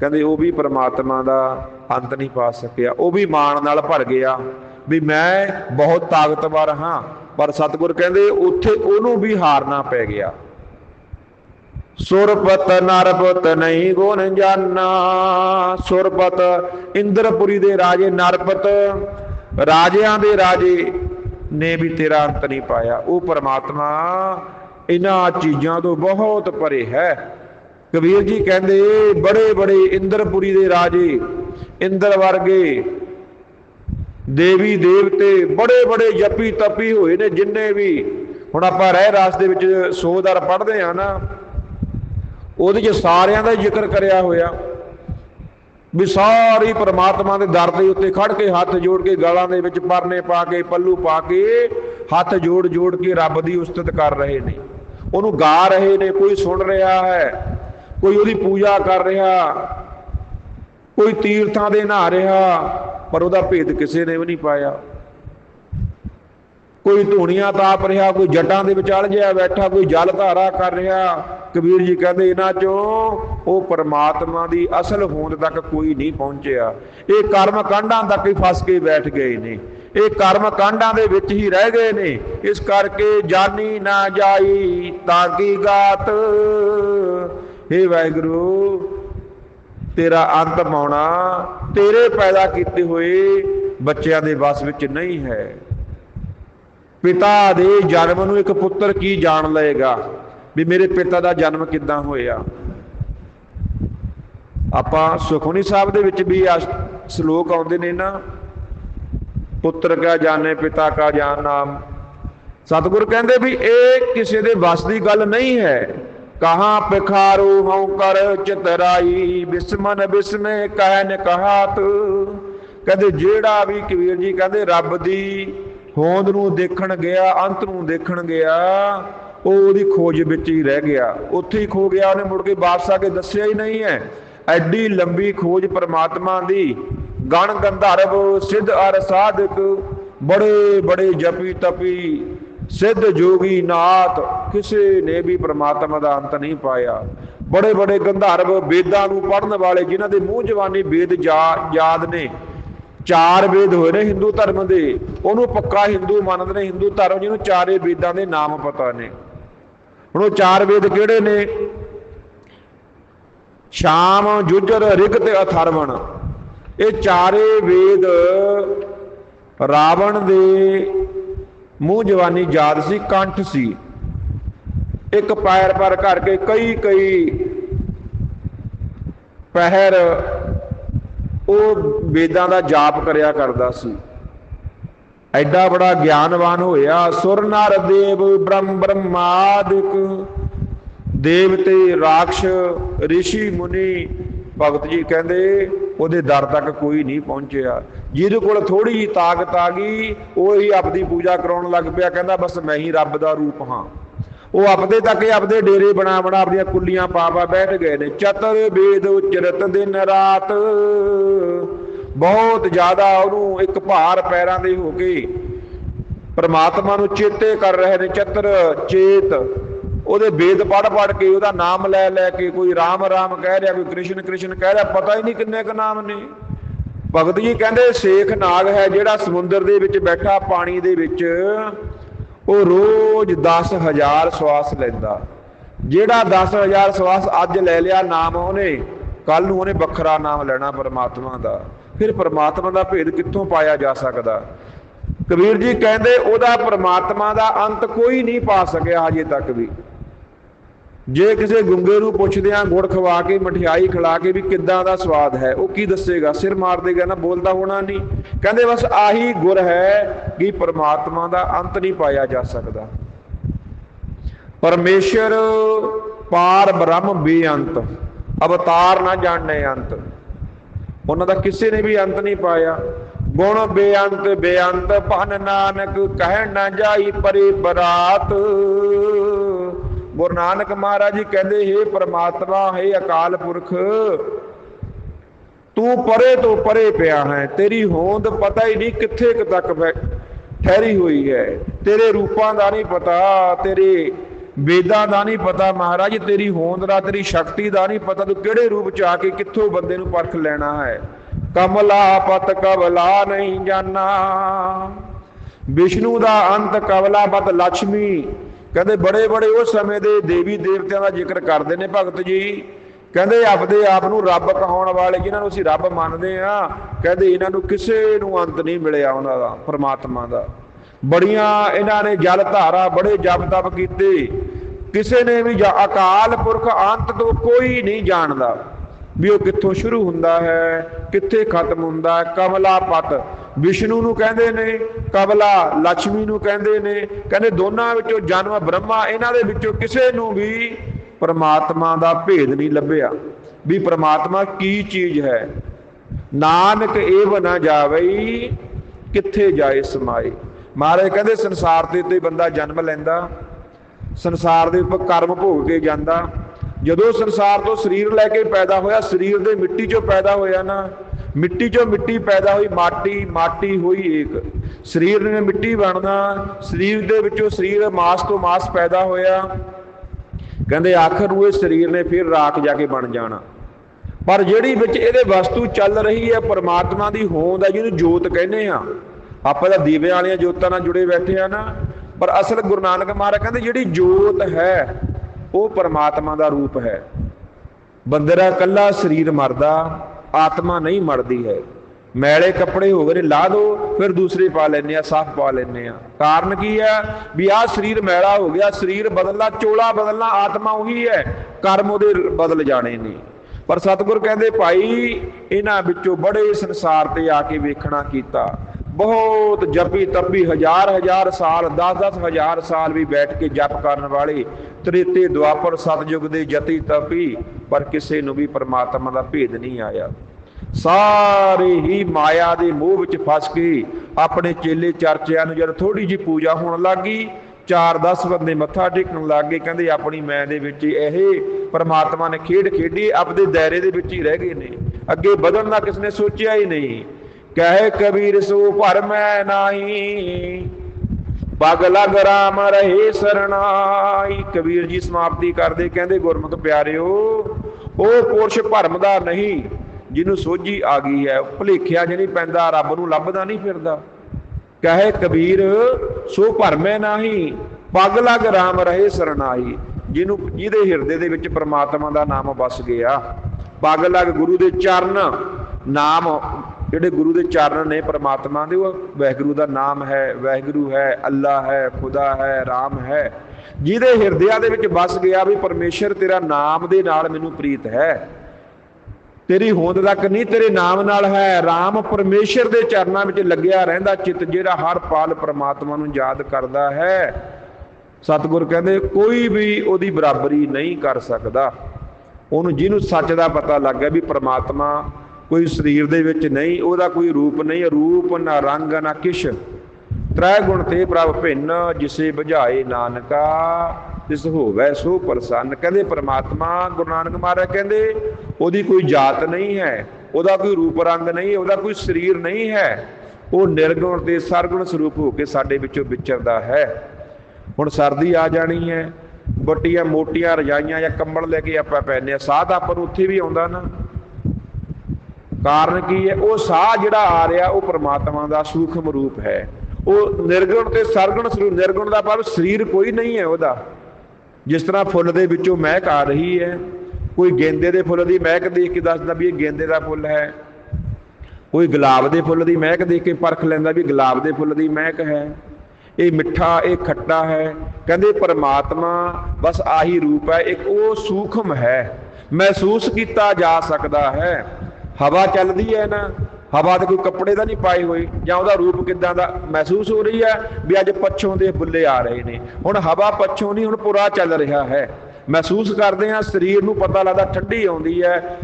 Speaker 1: ਕਹਿੰਦੇ ਉਹ ਵੀ ਪ੍ਰਮਾਤਮਾ ਦਾ ਅੰਤ ਨਹੀਂ ਪਾ ਸਕਿਆ, ਉਹ ਵੀ ਮਾਣ ਨਾਲ ਭਰ ਗਿਆ। ਵੀ ਮੈਂ ਬਹੁਤ ਤਾਕਤਵਰ ਹਾਂ, ਪਰ ਸਤਿਗੁਰ ਕਹਿੰਦੇ ਉੱਥੇ ਉਹਨੂੰ ਵੀ ਹਾਰਨਾ ਪੈ ਗਿਆ। ਸੁਰਪਤ ਨਰਪਤ ਨਹੀਂ ਗੁਣ ਜਾਨਾ, ਸੁਰਪਤ ਇੰਦਰਪੁਰੀ ਦੇ ਰਾਜੇ ਨਰਪਤ, ਰਾਜਿਆਂ ਦੇ ਰਾਜੇ ਨੇ ਵੀ ਤੇਰਾ ਅੰਤ ਨਹੀਂ ਪਾਇਆ। ਉਹ ਪਰਮਾਤਮਾ ਇਹਨਾਂ ਚੀਜ਼ਾਂ ਤੋਂ ਬਹੁਤ ਪਰੇ ਹੈ। ਕਬੀਰ ਜੀ ਕਹਿੰਦੇ ਬੜੇ ਬੜੇ ਇੰਦਰਪੁਰੀ ਦੇ ਰਾਜੇ, ਇੰਦਰ ਵਰਗੇ ਦੇਵੀ ਦੇਵਤੇ ਬੜੇ ਬੜੇ ਜਪੀ ਤਪੀ ਹੋਏ ਨੇ ਜਿੰਨੇ ਵੀ। ਹੁਣ ਆਪਾਂ ਰਹਿ ਰਾਸ ਦੇ ਵਿੱਚ ਸੋਦਰ ਪੜ੍ਹਦੇ ਆ ਨਾ, ਉਹਦੇ 'ਚ ਸਾਰਿਆਂ ਦਾ ਜ਼ਿਕਰ ਕਰਿਆ ਹੋਇਆ। ਵੀ ਸਾਰੀ ਪ੍ਰਮਾਤਮਾ ਦੇ ਦਰ ਦੇ ਉੱਤੇ ਖੜ ਕੇ ਹੱਥ ਜੋੜ ਕੇ ਗਾਲਾਂ ਦੇ ਵਿੱਚ ਪਰਨੇ ਪਾ ਕੇ, ਪੱਲੂ ਪਾ ਕੇ ਹੱਥ ਜੋੜ ਜੋੜ ਕੇ ਰੱਬ ਦੀ ਉਸਤਤ ਕਰ ਰਹੇ ਨੇ। ਉਹਨੂੰ ਗਾ ਰਹੇ ਨੇ, ਕੋਈ ਸੁਣ ਰਿਹਾ ਹੈ, ਕੋਈ ਉਹਦੀ ਪੂਜਾ ਕਰ ਰਿਹਾ, ਕੋਈ ਤੀਰਥਾਂ ਦੇ ਨਹਾ ਰਿਹਾ ਪਰ ਉਹਦਾ ਭੇਦ ਕਿਸੇ ਨੇ ਵੀ ਨਹੀਂ ਪਾਇਆ। ਕੋਈ ਧੂਣੀਆਂ ਤਾਪ ਰਿਹਾ, ਕੋਈ ਜੱਟਾਂ ਦੇ ਵਿਚਾਲ ਜਿਹਾ ਬੈਠਾ, ਕੋਈ ਜਲ ਧਾਰਾ ਕਰ ਰਿਹਾ। ਕਬੀਰ ਜੀ ਕਹਿੰਦੇ, ਇਹਨਾਂ ਚੋਂ ਉਹ ਪਰਮਾਤਮਾ ਦੀ ਅਸਲ ਹੋਂਦ ਤੱਕ ਕੋਈ ਨਹੀਂ ਪਹੁੰਚਿਆ। ਇਹ ਕਰਮ ਕਾਂਡਾਂ ਤੱਕ ਹੀ ਫਸ ਕੇ ਬੈਠ ਗਏ ਨੇ। ਇਹ ਕਰਮ ਕਾਂਡਾਂ ਦੇ ਵਿੱਚ ਹੀ ਰਹਿ ਗਏ ਨੇ। ਇਸ ਕਰਕੇ ਜਾਨੀ ਨਾ ਜਾਈ ਤਾਂ ਕੀ ਗਾਤ? हे ਵਾਹਿਗੁਰੂ ਤੇਰਾ ਅੰਤ ਪਾਉਣਾ ਤੇਰੇ ਪੈਦਾ ਕੀਤੇ ਹੋਏ ਬੱਚਿਆਂ ਦੇ ਵਸ ਵਿੱਚ ਨਹੀਂ ਹੈ। ਪਿਤਾ ਦੇ ਜਨਮ ਨੂੰ ਇੱਕ ਪੁੱਤਰ ਕੀ ਜਾਣ ਲਏਗਾ? ਵੀ ਮੇਰੇ ਪਿਤਾ ਦਾ ਜਨਮ ਕਿੱਦਾਂ ਹੋਇਆ? ਆਪਾਂ ਸੁਖਮਨੀ ਸਾਹਿਬ ਦੇ ਵਿੱਚ ਵੀ ਆ ਸ਼ਲੋਕ ਆਉਂਦੇ ਨੇ ਨਾ, ਪੁੱਤਰ ਕਾ ਜਾਣੇ, ਪਿਤਾ ਕਾ ਜਾਣ ਨਾਮ। ਸਤਿਗੁਰ ਕਹਿੰਦੇ ਵੀ ਇਹ ਕਿਸੇ ਦੇ ਵੱਸ ਦੀ ਗੱਲ ਨਹੀਂ ਹੈ। ਕਹਾਂ ਪਖਾਰੂ ਹਉ ਕਰ ਚਤਰਾਈ, ਬਿਸਮਨ ਬਿਸਮੇ ਕਹਿ ਕਹਾਤ ਕਹਿੰਦੇ ਜਿਹੜਾ ਵੀ ਕਬੀਰ ਜੀ ਕਹਿੰਦੇ ਰੱਬ ਦੀ ਹੋਂਦ ਨੂੰ ਦੇਖਣ ਗਿਆ, ਅੰਤ ਨੂੰ ਦੇਖਣ ਗਿਆ, ਉਹ ਉਹਦੀ ਖੋਜ ਵਿੱਚ ਹੀ ਰਹਿ ਗਿਆ। ਉੱਥੇ ਹੀ ਖੋ ਗਿਆ, ਉਹਨੇ ਮੁੜ ਕੇ ਵਾਪਸ ਆ ਕੇ ਦੱਸਿਆ ਹੀ ਨਹੀਂ ਹੈ। ਐਡੀ ਲੰਬੀ ਖੋਜ ਪ੍ਰਮਾਤਮਾ ਦੀ। ਗਣ ਗੰਧਰਵ, ਸਿੱਧ ਅਰ ਸਾਧਕ ਬੜੇ ਬੜੇ ਜਪੀ ਤਪੀ ਸਿੱਧ ਜੋਗੀ ਨਾਥ, ਕਿਸੇ ਨੇ ਵੀ ਪ੍ਰਮਾਤਮਾ ਦਾ ਅੰਤ ਨਹੀਂ ਪਾਇਆ। ਬੜੇ ਬੜੇ ਗੰਧਰਵ ਵੇਦਾਂ ਨੂੰ ਪੜਨ ਵਾਲੇ ਜਿਨ੍ਹਾਂ ਦੇ ਮੂੰਹ ਜਵਾਨੀ ਵੇਦ ਯਾਦ ਨੇ। ਚਾਰ ਵੇਦ ਹੋਏ ਨੇ ਹਿੰਦੂ ਧਰਮ ਦੇ। ਉਹਨੂੰ ਪੱਕਾ ਹਿੰਦੂ ਮੰਨਦੇ ਨੇ। ਹਿੰਦੂ ਧਰਮ ਜਿਹਨੂੰ ਚਾਰੇ ਵੇਦਾਂ ਦੇ ਨਾਮ ਪਤਾ ਨੇ। ਹੁਣ ਉਹ ਚਾਰ ਵੇਦ ਕਿਹੜੇ ਨੇ? ਸ਼ਾਮ, ਜੁਜਰ, ਰਿਗ ਤੇ ਅਥਰਵਣ। ਇਹ ਚਾਰੇ ਵੇਦ ਰਾਵਣ ਦੇ ਮੂੰਹ ਜਵਾਨੀ ਯਾਦ ਸੀ, ਕੰਠ ਸੀ। ਇੱਕ ਪੈਰ ਪਰ ਕਰਕੇ ਕਈ ਕਈ ਪਹਿਰ ਉਹ ਵੇਦਾਂ ਦਾ ਜਾਪ ਕਰਿਆ ਕਰਦਾ ਸੀ। ਐਡਾ ਬੜਾ ਗਿਆਨਵਾਨ ਹੋਇਆ, ਸੁਰ ਨਰ ਦੇਵ ਬ੍ਰਹਮ ਬ੍ਰਹਮਾਦਿਕ। ਦੇਵਤੇ ਰਾਖਸ਼ ઋષਿ ਮੁਨੀ, ਭਗਤ ਜੀ ਕਹਿੰਦੇ ਉਹਦੇ ਦਰ ਤੱਕ ਕੋਈ ਨਹੀਂ ਪਹੁੰਚਿਆ। ਜਿਹਦੇ ਕੋਲ ਥੋੜੀ ਜਿਹੀ ਤਾਕਤ ਆ ਗਈ, ਉਹ ਹੀ ਆਪਦੀ ਪੂਜਾ ਕਰਾਉਣ ਲੱਗ ਪਿਆ, ਕਹਿੰਦਾ ਬਸ ਮੈਂ ਹੀ ਰੱਬ ਦਾ ਰੂਪ ਹਾਂ। ਉਹ ਆਪਦੇ ਤੱਕ ਹੀ ਆਪਦੇ ਡੇਰੇ ਬਣਾ ਬਣਾ ਆਪਣੀਆਂ ਕੁੱਲੀਆਂ ਪਾ ਪਾ ਬੈਠ ਗਏ ਨੇ। ਚਤਰ ਵੇਦ ਉਚਰਤ ਦਿਨ ਰਾਤ। ਬਹੁਤ ਜ਼ਿਆਦਾ ਉਹਨੂੰ ਇੱਕ ਭਾਰ ਪੈਰਾਂ ਦੇ ਹੋ ਕੇ ਪਰਮਾਤਮਾ ਨੂੰ ਚੇਤੇ ਕਰ ਰਹੇ ਨੇ। ਚਤਰ, ਚੇਤ। ਉਹਦੇ ਵੇਦ ਪੜ ਪੜ ਕੇ ਉਹਦਾ ਨਾਮ ਲੈ ਲੈ ਕੇ ਕੋਈ ਰਾਮ ਰਾਮ ਕਹਿ ਰਿਹਾ, ਕੋਈ ਕ੍ਰਿਸ਼ਨ ਕ੍ਰਿਸ਼ਨ ਕਹਿ ਰਿਹਾ, ਪਤਾ ਹੀ ਨਹੀਂ ਕਿੰਨੇ ਕ ਨਾਮ ਨੇ। ਭਗਤ ਜੀ ਕਹਿੰਦੇ ਸੇਖ ਨਾਗ ਹੈ ਜਿਹੜਾ ਸਮੁੰਦਰ ਦੇ ਵਿੱਚ ਬੈਠਾ, ਪਾਣੀ ਦੇ ਵਿੱਚ। ਉਹ ਰੋਜ਼ 10000 ਸਵਾਸ ਲੈਂਦਾ। ਜਿਹੜਾ 10000 ਸਵਾਸ ਅੱਜ ਲੈ ਲਿਆ ਨਾਮ ਉਹਨੇ ਕੱਲ ਨੂੰ ਉਹਨੇ ਵੱਖਰਾ ਨਾਮ ਲੈਣਾ ਪਰਮਾਤਮਾ ਦਾ। ਫਿਰ ਪਰਮਾਤਮਾ ਦਾ ਭੇਦ ਕਿੱਥੋਂ ਪਾਇਆ ਜਾ ਸਕਦਾ? ਕਬੀਰ ਜੀ ਕਹਿੰਦੇ ਉਹਦਾ ਪਰਮਾਤਮਾ ਦਾ ਅੰਤ ਕੋਈ ਨਹੀਂ ਪਾ ਸਕਿਆ ਹਜੇ ਤੱਕ ਵੀ। ਜੇ ਕਿਸੇ ਗੁੰਗੇ ਨੂੰ ਪੁੱਛਦੇ ਆ ਗੁੜ ਖਵਾ ਕੇ, ਮਠਿਆਈ ਖਿਲਾ ਕੇ ਵੀ ਕਿੱਦਾਂ ਦਾ ਸਵਾਦ ਹੈ, ਉਹ ਕੀ ਦੱਸੇਗਾ? ਸਿਰ ਮਾਰ ਦੇਗਾ ਨਾ, ਬੋਲਦਾ ਹੋਣਾ ਨਹੀਂ। ਕਹਿੰਦੇ ਬਸ ਆਹੀ ਗੁਰ ਹੈ ਕਿ ਪਰਮਾਤਮਾ ਦਾ ਅੰਤ ਨਹੀਂ ਪਾਇਆ ਜਾ ਸਕਦਾ। ਪਰਮੇਸ਼ਰ ਪਾਰ ਬ੍ਰਹਮ ਬੇਅੰਤ ਅਵਤਾਰ ਨਾ ਜਾਣਨੇ ਅੰਤ। ਉਹਨਾਂ ਦਾ ਕਿਸੇ ਨੇ ਵੀ ਅੰਤ ਨਹੀਂ ਪਾਇਆ। ਗੁਣ ਬੇਅੰਤ ਬੇਅੰਤ, ਭਨ ਨਾਨਕ, ਕਹਿਣ ਨਾ ਜਾਈ ਪਰੇ ਬਰਾਤ। ਗੁਰੂ ਨਾਨਕ ਮਹਾਰਾਜ ਜੀ ਕਹਿੰਦੇ, ਹੇ ਪ੍ਰਮਾਤਮਾ, ਹੇ ਅਕਾਲ ਪੁਰਖ, ਤੂੰ ਪਰੇ ਤੋਂ ਪਰੇ ਪਿਆ ਹੈ। ਤੇਰੀ ਹੋਂਦ ਪਤਾ ਹੀ ਨਹੀਂ ਕਿੱਥੇ ਕੁ ਤੱਕ ਠਹਿਰੀ ਹੋਈ ਹੈ। ਤੇਰੇ ਰੂਪਾਂ ਦਾ ਨਹੀਂ ਪਤਾ, ਤੇਰੇ ਵੇਦਾਂ ਦਾ ਨਹੀਂ ਪਤਾ ਮਹਾਰਾਜ, ਤੇਰੀ ਹੋਂਦ ਦਾ, ਤੇਰੀ ਸ਼ਕਤੀ ਦਾ ਨਹੀਂ ਪਤਾ, ਤੂੰ ਕਿਹੜੇ ਰੂਪ ਚ ਆ ਕੇ ਕਿੱਥੋਂ ਬੰਦੇ ਨੂੰ ਪਰਖ ਲੈਣਾ ਹੈ। ਕਮਲਾ ਪਤ ਕਵਲਾ ਨਹੀਂ ਜਾਣਾ। ਵਿਸ਼ਨੂੰ ਦਾ ਅੰਤ ਕਵਲਾ ਪਤ ਲక్ష్ਮੀ ਕਹਿੰਦੇ ਬੜੇ ਬੜੇ ਉਸ ਸਮੇਂ ਦੇ ਦੇਵੀ ਦੇਵਤਿਆਂ ਦਾ ਜ਼ਿਕਰ ਕਰਦੇ ਨੇ ਭਗਤ ਜੀ। ਕਹਿੰਦੇ ਆਪਦੇ ਆਪ ਨੂੰ ਰੱਬ ਕਹਾਉਣ ਵਾਲੇ ਜਿਨ੍ਹਾਂ ਨੂੰ ਅਸੀਂ ਰੱਬ ਮੰਨਦੇ ਆ ਕਹਿੰਦੇ ਇਹਨਾਂ ਨੂੰ ਕਿਸੇ ਨੂੰ ਅੰਤ ਨਹੀਂ ਮਿਲਿਆ ਉਹਨਾਂ ਦਾ, ਪ੍ਰਮਾਤਮਾ ਦਾ। ਬੜੀਆਂ ਇਹਨਾਂ ਨੇ ਜਲ ਧਾਰਾ ਬੜੇ ਜਪ ਤਪ ਕੀਤੇ। ਕਿਸੇ ਨੇ ਵੀ ਅਕਾਲ ਪੁਰਖ ਅੰਤ ਤੋਂ ਕੋਈ ਨਹੀਂ ਜਾਣਦਾ। ਵੀ ਉਹ ਕਿੱਥੋਂ ਸ਼ੁਰੂ ਹੁੰਦਾ ਹੈ, ਕਿੱਥੇ ਖਤਮ ਹੁੰਦਾ ਹੈ? ਕਮਲਾ ਪਤ। ਵਿਸ਼ਨੂੰ ਨੂੰ ਕਹਿੰਦੇ ਨੇ, ਕਮਲਾ ਲక్ష్ਮੀ ਨੂੰ ਕਹਿੰਦੇ ਨੇ। ਕਹਿੰਦੇ ਦੋਨਾਂ ਵਿੱਚੋਂ ਜਨਮ ਬ੍ਰਹਮਾ, ਇਹਨਾਂ ਦੇ ਵਿੱਚੋਂ ਕਿਸੇ ਨੂੰ ਵੀ ਪਰਮਾਤਮਾ ਦਾ ਭੇਦ ਨਹੀਂ ਲੱਭਿਆ। ਵੀ ਪਰਮਾਤਮਾ ਕੀ ਚੀਜ਼ ਹੈ? ਨਾਨਕ ਇਹ ਬਣਾ ਜਾਵਈ, ਕਿੱਥੇ ਜਾਏ ਸਮਾਏ। ਮਹਾਰਾਜ ਕਹਿੰਦੇ ਸੰਸਾਰ ਦੇ ਉੱਤੇ ਬੰਦਾ ਜਨਮ ਲੈਂਦਾ, ਸੰਸਾਰ ਦੇ ਉੱਪਰ ਕਰਮ ਭੋਗ ਕੇ ਜਾਂਦਾ। ਜਦੋਂ ਸੰਸਾਰ ਤੋਂ ਸਰੀਰ ਲੈ ਕੇ ਪੈਦਾ ਹੋਇਆ, ਸਰੀਰ ਦੇ ਮਿੱਟੀ ਚੋਂ ਪੈਦਾ ਹੋਇਆ ਨਾ, ਮਿੱਟੀ ਚੋਂ ਮਿੱਟੀ ਪੈਦਾ ਹੋਈ, ਮਾਟੀ ਮਾਟੀ ਹੋਈ ਏਕ। ਸਰੀਰ ਨੇ ਮਿੱਟੀ ਬਣਨਾ, ਸਰੀਰ ਦੇ ਵਿੱਚੋਂ ਸਰੀਰ ਮਾਸ ਤੋਂ ਮਾਸ ਪੈਦਾ ਹੋਇਆ। ਕਹਿੰਦੇ ਆਖਰ ਨੂੰ ਇਹ ਸਰੀਰ ਨੇ ਫਿਰ ਰਾਖ ਜਾ ਕੇ ਬਣ ਜਾਣਾ। ਪਰ ਜਿਹੜੀ ਵਿੱਚ ਇਹਦੇ ਵਸਤੂ ਚੱਲ ਰਹੀ ਹੈ, ਪਰਮਾਤਮਾ ਦੀ ਹੋਂਦ ਹੈ, ਜਿਹਨੂੰ ਜੋਤ ਕਹਿੰਦੇ ਆ ਆਪਾਂ ਤਾਂ ਦੀਵੇ ਵਾਲੀਆਂ ਜੋਤਾਂ ਨਾਲ ਜੁੜੇ ਬੈਠੇ ਆ ਨਾ। ਪਰ ਅਸਲ ਗੁਰੂ ਨਾਨਕ ਮਹਾਰਾਜ ਕਹਿੰਦੇ ਜਿਹੜੀ ਜੋਤ ਹੈ ਉਹ ਪਰਮਾਤਮਾ ਦਾ ਰੂਪ ਹੈ। ਬੰਦੇ ਦਾ ਇਕੱਲਾ ਸਰੀਰ ਮਰਦਾ, ਆਤਮਾ ਨਹੀਂ ਮਰਦੀ ਹੈ। ਮੈਲੇ ਕੱਪੜੇ ਹੋ ਗਏ ਨੇ, ਲਾ ਦੋ, ਫਿਰ ਦੂਸਰੇ ਪਾ ਲੈਨੇ ਆ ਸਾਫ਼ ਪਾ ਲੈਨੇ ਆ ਕਾਰਨ ਕੀ ਹੈ? ਵੀ ਆਹ ਸਰੀਰ ਮੈਲਾ ਹੋ ਗਿਆ, ਸਰੀਰ ਬਦਲਣਾ, ਚੋਲਾ ਬਦਲਣਾ, ਆਤਮਾ ਉਹੀ ਹੈ। ਕਰਮ ਉਹਦੇ ਬਦਲ ਜਾਣੇ ਨੇ। ਪਰ ਸਤਿਗੁਰ ਕਹਿੰਦੇ, ਭਾਈ, ਇਹਨਾਂ ਵਿੱਚੋਂ ਬੜੇ ਸੰਸਾਰ ਤੇ ਆ ਕੇ ਵੇਖਣਾ ਕੀਤਾ। ਬਹੁਤ ਜਪੀ ਤਪੀ ਹਜ਼ਾਰ ਹਜ਼ਾਰ ਸਾਲ 10-10 ਹਜ਼ਾਰ ਸਾਲ ਵੀ ਬੈਠ ਕੇ ਜਪ ਕਰਨ ਵਾਲੇ ਤ੍ਰੇਤੇ ਦੁਆਪਰ ਸਤਜੁਗ ਦੇ ਜਤੀ ਤਪੀ, ਪਰ ਕਿਸੇ ਨੂੰ ਵੀ ਪਰਮਾਤਮਾ ਦਾ ਭੇਦ ਨਹੀਂ ਆਇਆ। ਸਾਰੇ ਹੀ ਮਾਇਆ ਦੇ ਮੋਹ ਵਿੱਚ ਫਸ ਕੇ ਆਪਣੇ ਚੇਲੇ ਚਰਚਿਆਂ ਨੂੰ ਜਦ ਥੋੜੀ ਜੀ ਪੂਜਾ ਹੋਣ ਲੱਗੀ 4-10 ਬੰਦੇ ਮੱਥਾ ਟੇਕਣ ਲੱਗ ਗਏ, ਕਹਿੰਦੇ ਆਪਣੀ ਮੈਂ ਦੇ ਵਿੱਚ ਇਹ ਪਰਮਾਤਮਾ ਨੇ ਖੇਡ ਖੇਡੀ, ਆਪਦੇ ਦਾਇਰੇ ਦੇ ਵਿੱਚ ਹੀ ਰਹਿ ਗਏ ਨੇ। ਅੱਗੇ ਵਧਣ ਦਾ ਕਿਸਨੇ ਸੋਚਿਆ ਹੀ ਨਹੀਂ। ਕਹਿ ਕਬੀਰ ਸੋ ਭਰਮੈ ਨਾਹੀ। ਪਗ ਲਗ ਰਾਮ ਰਹੇ ਸਰਣਾਈ ਕਬੀਰ ਜੀ ਸਮਾਪਤੀ ਕਰਦੇ ਕਹਿੰਦੇ, ਗੁਰਮੁਖ ਪਿਆਰਿਓ, ਉਹ ਪੁਰਸ਼ ਭਰਮ ਦਾ ਨਹੀਂ, ਜਿਹਨੂੰ ਸੋਝੀ ਆ ਗਈ ਹੈ। ਭੁਲੇਖਿਆ ਜੇ ਪੈਂਦਾ, ਰੱਬ ਨੂੰ ਲੱਭਦਾ ਨਹੀਂ ਫਿਰਦਾ। ਕਹੇ ਕਬੀਰ, ਸੋ ਭਰਮੈ ਨਾਹੀ। ਪਗ ਲਗ ਰਾਮ ਰਹੇ ਸਰਣਾਈ ਜਿਹਨੂੰ, ਜਿਹਦੇ ਹਿਰਦੇ ਦੇ ਵਿੱਚ ਪ੍ਰਮਾਤਮਾ ਦਾ ਨਾਮ ਵਸ ਗਿਆ। ਪਗ ਲਗ ਗੁਰੂ ਦੇ ਚਰਨ, ਨਾਮ ਜਿਹੜੇ ਗੁਰੂ ਦੇ ਚਰਨ ਨੇ ਪਰਮਾਤਮਾ ਦੇ, ਉਹ ਵਾਹਿਗੁਰੂ ਦਾ ਨਾਮ ਹੈ, ਵਾਹਿਗੁਰੂ ਹੈ ਅੱਲਾ ਹੈ, ਖੁਦਾ ਹੈ, ਰਾਮ ਹੈ। ਜਿਹਦੇ ਹਿਰਦਿਆਂ ਦੇ ਵਿੱਚ ਵਸ ਗਿਆ ਵੀ ਪਰਮੇਸ਼ਰ ਤੇਰਾ ਨਾਮ ਦੇ ਨਾਲ ਮੈਨੂੰ ਪ੍ਰੀਤ ਹੈ। ਤੇਰੀ ਹੋਂਦ ਤੱਕ ਨਹੀਂ, ਤੇਰੇ ਨਾਮ ਨਾਲ ਹੈ। RAM ਪਰਮੇਸ਼ਰ ਦੇ ਚਰਨਾਂ ਵਿੱਚ ਲੱਗਿਆ ਰਹਿੰਦਾ ਚਿੱਤ, ਜਿਹੜਾ ਹਰ ਪਾਲ ਪ੍ਰਮਾਤਮਾ ਨੂੰ ਯਾਦ ਕਰਦਾ ਹੈ। ਸਤਿਗੁਰ ਕਹਿੰਦੇ, ਕੋਈ ਵੀ ਉਹਦੀ ਬਰਾਬਰੀ ਨਹੀਂ ਕਰ ਸਕਦਾ। ਉਹਨੂੰ ਜਿਹਨੂੰ ਸੱਚ ਦਾ ਪਤਾ ਲੱਗ ਗਿਆ ਵੀ ਪਰਮਾਤਮਾ ਕੋਈ ਸਰੀਰ ਦੇ ਵਿੱਚ ਨਹੀਂ, ਉਹਦਾ ਕੋਈ ਰੂਪ ਨਹੀਂ, ਰੂਪ ਨਾ ਰੰਗ, ਨਾ ਕਿਛ। ਤ੍ਰੈ ਗੁਣ ਤੇ ਪ੍ਰਭ ਭਿੰਨ, ਜਿਸੇ ਬੁਝਾਏ ਨਾਨਕਾ ਜਿਸ ਹੋਵੇ ਸੋ ਪ੍ਰਸੰਨ। ਕਹਿੰਦੇ ਪ੍ਰਮਾਤਮਾ, ਗੁਰੂ ਨਾਨਕ ਮਹਾਰਾਜ ਕਹਿੰਦੇ, ਉਹਦੀ ਕੋਈ ਜਾਤ ਨਹੀਂ ਹੈ, ਉਹਦਾ ਕੋਈ ਰੂਪ ਰੰਗ ਨਹੀਂ, ਉਹਦਾ ਕੋਈ ਸਰੀਰ ਨਹੀਂ ਹੈ। ਉਹ ਨਿਰਗੁਣ ਤੇ ਸਰਗੁਣ ਸਰੂਪ ਹੋ ਕੇ ਸਾਡੇ ਵਿੱਚੋਂ ਵਿਚਰਦਾ ਹੈ। ਹੁਣ ਸਰਦੀ ਆ ਜਾਣੀ ਹੈ, ਬੱਟੀਆਂ ਮੋਟੀਆਂ ਰਜਾਈਆਂ ਜਾਂ ਕੰਬਲ ਲੈ ਕੇ ਆਪਾਂ ਪੈਨੇ ਆ ਸਾਧ ਆਪਾਂ ਨੂੰ ਉੱਥੇ ਵੀ ਆਉਂਦਾ ਨਾ। ਕਾਰਨ ਕੀ ਹੈ? ਉਹ ਸਾਹ ਜਿਹੜਾ ਆ ਰਿਹਾ, ਉਹ ਪ੍ਰਮਾਤਮਾ ਦਾ ਸੂਖਮ ਰੂਪ ਹੈ। ਉਹ ਨਿਰਗੁਣ ਤੇ ਸਰਗੁਣ ਸਰੂਪ ਨਿਰਗੁਣ ਦਾ ਪਰ ਸਰੀਰ ਕੋਈ ਨਹੀਂ ਹੈ ਉਹਦਾ। ਜਿਸ ਤਰ੍ਹਾਂ ਫੁੱਲ ਦੇ ਵਿੱਚੋਂ ਮਹਿਕ ਆ ਰਹੀ ਹੈ, ਕੋਈ ਗੇਂਦੇ ਦੇ ਫੁੱਲ ਦੀ ਮਹਿਕ ਦੇਖ ਕੇ ਦੱਸਦਾ ਵੀ ਇਹ ਗੇਂਦੇ ਦਾ ਫੁੱਲ ਹੈ। ਕੋਈ ਗੁਲਾਬ ਦੇ ਫੁੱਲ ਦੀ ਮਹਿਕ ਦੇਖ ਕੇ ਪਰਖ ਲੈਂਦਾ ਵੀ ਗੁਲਾਬ ਦੇ ਫੁੱਲ ਦੀ ਮਹਿਕ ਹੈ। ਇਹ ਮਿੱਠਾ, ਇਹ ਖੱਟਾ ਹੈ। ਕਹਿੰਦੇ ਪਰਮਾਤਮਾ ਬਸ ਆਹੀ ਰੂਪ ਹੈ, ਇੱਕ ਉਹ ਸੂਖਮ ਹੈ। ਮਹਿਸੂਸ ਕੀਤਾ ਜਾ ਸਕਦਾ ਹੈ। ਹਵਾ ਚੱਲਦੀ ਹੈ ਨਾ, ਹਵਾ ਦੇ ਕੋਈ ਕੱਪੜੇ ਦਾ ਨਹੀਂ ਪਾਏ ਹੋਏ, ਜਾਂ ਉਹਦਾ ਰੂਪ ਕਿਦਾਂ ਦਾ ਮਹਿਸੂਸ ਹੋ ਰਹੀ ਹੈ ਵੀ ਅੱਜ ਪੱਛੋਂ ਦੇ ਬੁੱਲੇ ਆ ਰਹੇ ਨੇ। ਹੁਣ ਹਵਾ ਪੱਛੋਂ ਨਹੀਂ, ਹੁਣ ਪੁਰਾ ਚੱਲ ਰਿਹਾ ਹੈ। ਮਹਿਸੂਸ ਕਰਦੇ ਆ ਸਰੀਰ ਨੂੰ ਪਤਾ ਲੱਗਦਾ ਠੰਡੀ ਆਉਂਦੀ ਹੈ।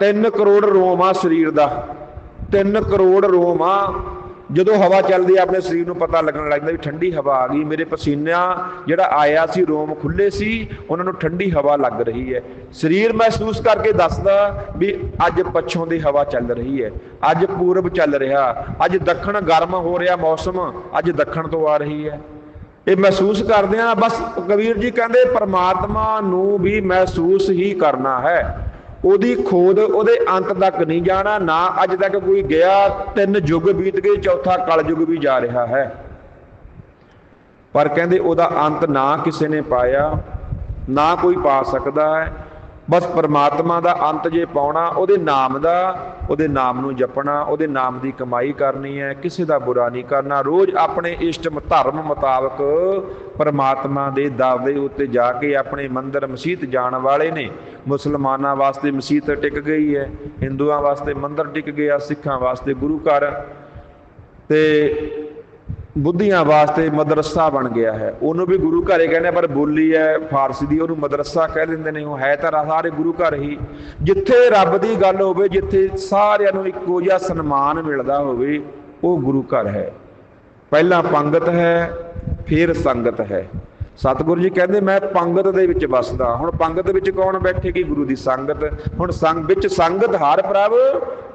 Speaker 1: 3 ਕਰੋੜ ਰੋਮ ਆ ਸਰੀਰ ਦਾ। 3 ਕਰੋੜ ਰੋਮ ਆ ਜਦੋਂ ਹਵਾ ਚੱਲਦੀ ਆ, ਆਪਣੇ ਸਰੀਰ ਨੂੰ ਪਤਾ ਲੱਗਣ ਲੱਗਦਾ ਵੀ ਠੰਡੀ ਹਵਾ ਆ ਗਈ। ਮੇਰੇ ਪਸੀਨਾ ਜਿਹੜਾ ਆਇਆ ਸੀ, ਰੋਮ ਖੁੱਲੇ ਸੀ, ਉਹਨਾਂ ਨੂੰ ਠੰਡੀ ਹਵਾ ਲੱਗ ਰਹੀ ਹੈ। ਸਰੀਰ ਮਹਿਸੂਸ ਕਰਕੇ ਦੱਸਦਾ ਵੀ ਅੱਜ ਪੱਛੋਂ ਦੀ ਹਵਾ ਚੱਲ ਰਹੀ ਹੈ। ਅੱਜ ਪੂਰਬ ਚੱਲ ਰਿਹਾ, ਅੱਜ ਦੱਖਣ ਗਰਮ ਹੋ ਰਿਹਾ ਮੌਸਮ, ਅੱਜ ਦੱਖਣ ਤੋਂ ਆ ਰਹੀ ਹੈ। ਇਹ ਮਹਿਸੂਸ ਕਰਦੇ ਆ, ਬਸ ਕਬੀਰ ਜੀ ਕਹਿੰਦੇ, ਪਰਮਾਤਮਾ ਨੂੰ ਵੀ ਮਹਿਸੂਸ ਹੀ ਕਰਨਾ ਹੈ। ਉਹਦੀ ਖੋਦ ਉਹਦੇ ਅੰਤ ਤੱਕ ਨਹੀਂ ਜਾਣਾ, ਨਾ ਅੱਜ ਤੱਕ ਕੋਈ ਗਿਆ, ਤਿੰਨ ਯੁੱਗ ਬੀਤ ਗਏ, ਚੌਥਾ ਕਲ ਯੁੱਗ ਵੀ ਜਾ ਰਿਹਾ ਹੈ। ਪਰ ਕਹਿੰਦੇ ਉਹਦਾ ਅੰਤ ਨਾ ਕਿਸੇ ਨੇ ਪਾਇਆ, ਨਾ ਕੋਈ ਪਾ ਸਕਦਾ ਹੈ। ਬਸ ਪਰਮਾਤਮਾ ਦਾ ਅੰਤ ਜੇ ਪਾਉਣਾ, ਉਹਦੇ ਨਾਮ ਦਾ, ਉਹਦੇ ਨਾਮ ਨੂੰ ਜਪਣਾ, ਉਹਦੇ ਨਾਮ ਦੀ ਕਮਾਈ ਕਰਨੀ ਹੈ, ਕਿਸੇ ਦਾ ਬੁਰਾ ਨਹੀਂ ਕਰਨਾ। ਰੋਜ਼ ਆਪਣੇ ਇਸ਼ਟ ਧਰਮ ਮੁਤਾਬਕ ਪਰਮਾਤਮਾ ਦੇ ਦਰ ਦੇ ਉੱਤੇ ਜਾ ਕੇ ਆਪਣੇ ਮੰਦਰ ਮਸਜਿਦ ਜਾਣ ਵਾਲੇ ਨੇ। ਮੁਸਲਮਾਨਾਂ ਵਾਸਤੇ ਮਸਜਿਦ ਟਿਕ ਗਈ ਹੈ, ਹਿੰਦੂਆਂ ਵਾਸਤੇ ਮੰਦਰ ਟਿਕ ਗਿਆ, ਸਿੱਖਾਂ ਵਾਸਤੇ ਗੁਰੂ ਘਰ। ਤੇ ਬੁੱਧੀਆਂ ਵਾਸਤੇ ਮਦਰਸਾ ਬਣ ਗਿਆ ਹੈ। ਉਹਨੂੰ ਵੀ ਗੁਰੂ ਘਰੇ ਕਹਿੰਦੇ ਪਰ ਬੋਲੀ ਹੈ, ਫਾਰਸੀ ਦੀ ਉਹਨੂੰ ਮਦਰਸਾ ਕਹਿ ਦਿੰਦੇ ਨੇ। ਉਹ ਹੈ ਤਾਂ ਸਾਰੇ ਗੁਰੂ ਘਰ ਹੀ। ਜਿੱਥੇ ਰੱਬ ਦੀ ਗੱਲ ਹੋਵੇ, ਜਿੱਥੇ ਸਾਰਿਆਂ ਨੂੰ ਇੱਕੋ ਜਿਹਾ ਸਨਮਾਨ ਮਿਲਦਾ ਹੋਵੇ, ਉਹ ਗੁਰੂ ਘਰ ਹੈ। ਪਹਿਲਾਂ ਪੰਗਤ ਹੈ, ਫਿਰ ਸੰਗਤ ਹੈ। ਸਤਿਗੁਰੂ ਜੀ ਕਹਿੰਦੇ, ਮੈਂ ਪੰਗਤ ਦੇ ਵਿੱਚ ਵਸਦਾ। ਹੁਣ ਪੰਗਤ ਵਿੱਚ ਕੌਣ ਬੈਠੇਗੀ ਗੁਰੂ ਦੀ ਸੰਗਤ। ਹੁਣ ਸੰਗ ਵਿੱਚ ਸੰਗਤ ਹਰ ਪ੍ਰਭ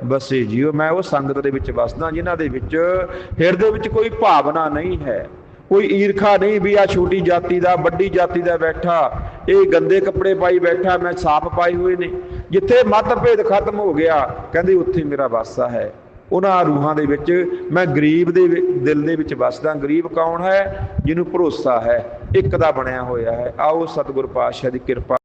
Speaker 1: ਬਸੇ ਜੀਓ। ਮੈਂ ਉਹ ਸੰਗਤ ਦੇ ਵਿੱਚ ਵਸਦਾ ਜਿਨ੍ਹਾਂ ਦੇ ਵਿੱਚ ਹਿਰਦੇ ਵਿੱਚ ਕੋਈ ਭਾਵਨਾ ਨਹੀਂ ਹੈ। ਕੋਈ ਈਰਖਾ ਨਹੀਂ ਵੀ ਆ ਛੋਟੀ ਜਾਤੀ ਦਾ, ਵੱਡੀ ਜਾਤੀ ਦਾ ਬੈਠਾ। ਇਹ ਗੰਦੇ ਕੱਪੜੇ ਪਾਈ ਬੈਠਾ, ਮੈਂ ਸਾਫ਼ ਪਾਈ ਹੋਏ ਨੇ। ਜਿੱਥੇ ਮਤਭੇਦ ਖਤਮ ਹੋ ਗਿਆ, ਕਹਿੰਦੇ ਉੱਥੇ ਮੇਰਾ ਵਾਸਾ ਹੈ। ਉਹਨਾਂ ਰੂਹਾਂ ਦੇ ਵਿੱਚ ਮੈਂ ਗਰੀਬ ਦੇ ਦਿਲ ਦੇ ਵਿੱਚ ਵਸਦਾ। ਗਰੀਬ ਕੌਣ ਹੈ? ਜਿਹਨੂੰ ਭਰੋਸਾ ਹੈ, ਇੱਕ ਦਾ ਬਣਿਆ ਹੋਇਆ ਹੈ। ਆਓ ਸਤਿਗੁਰ ਪਾਤਸ਼ਾਹ ਦੀ ਕਿਰਪਾ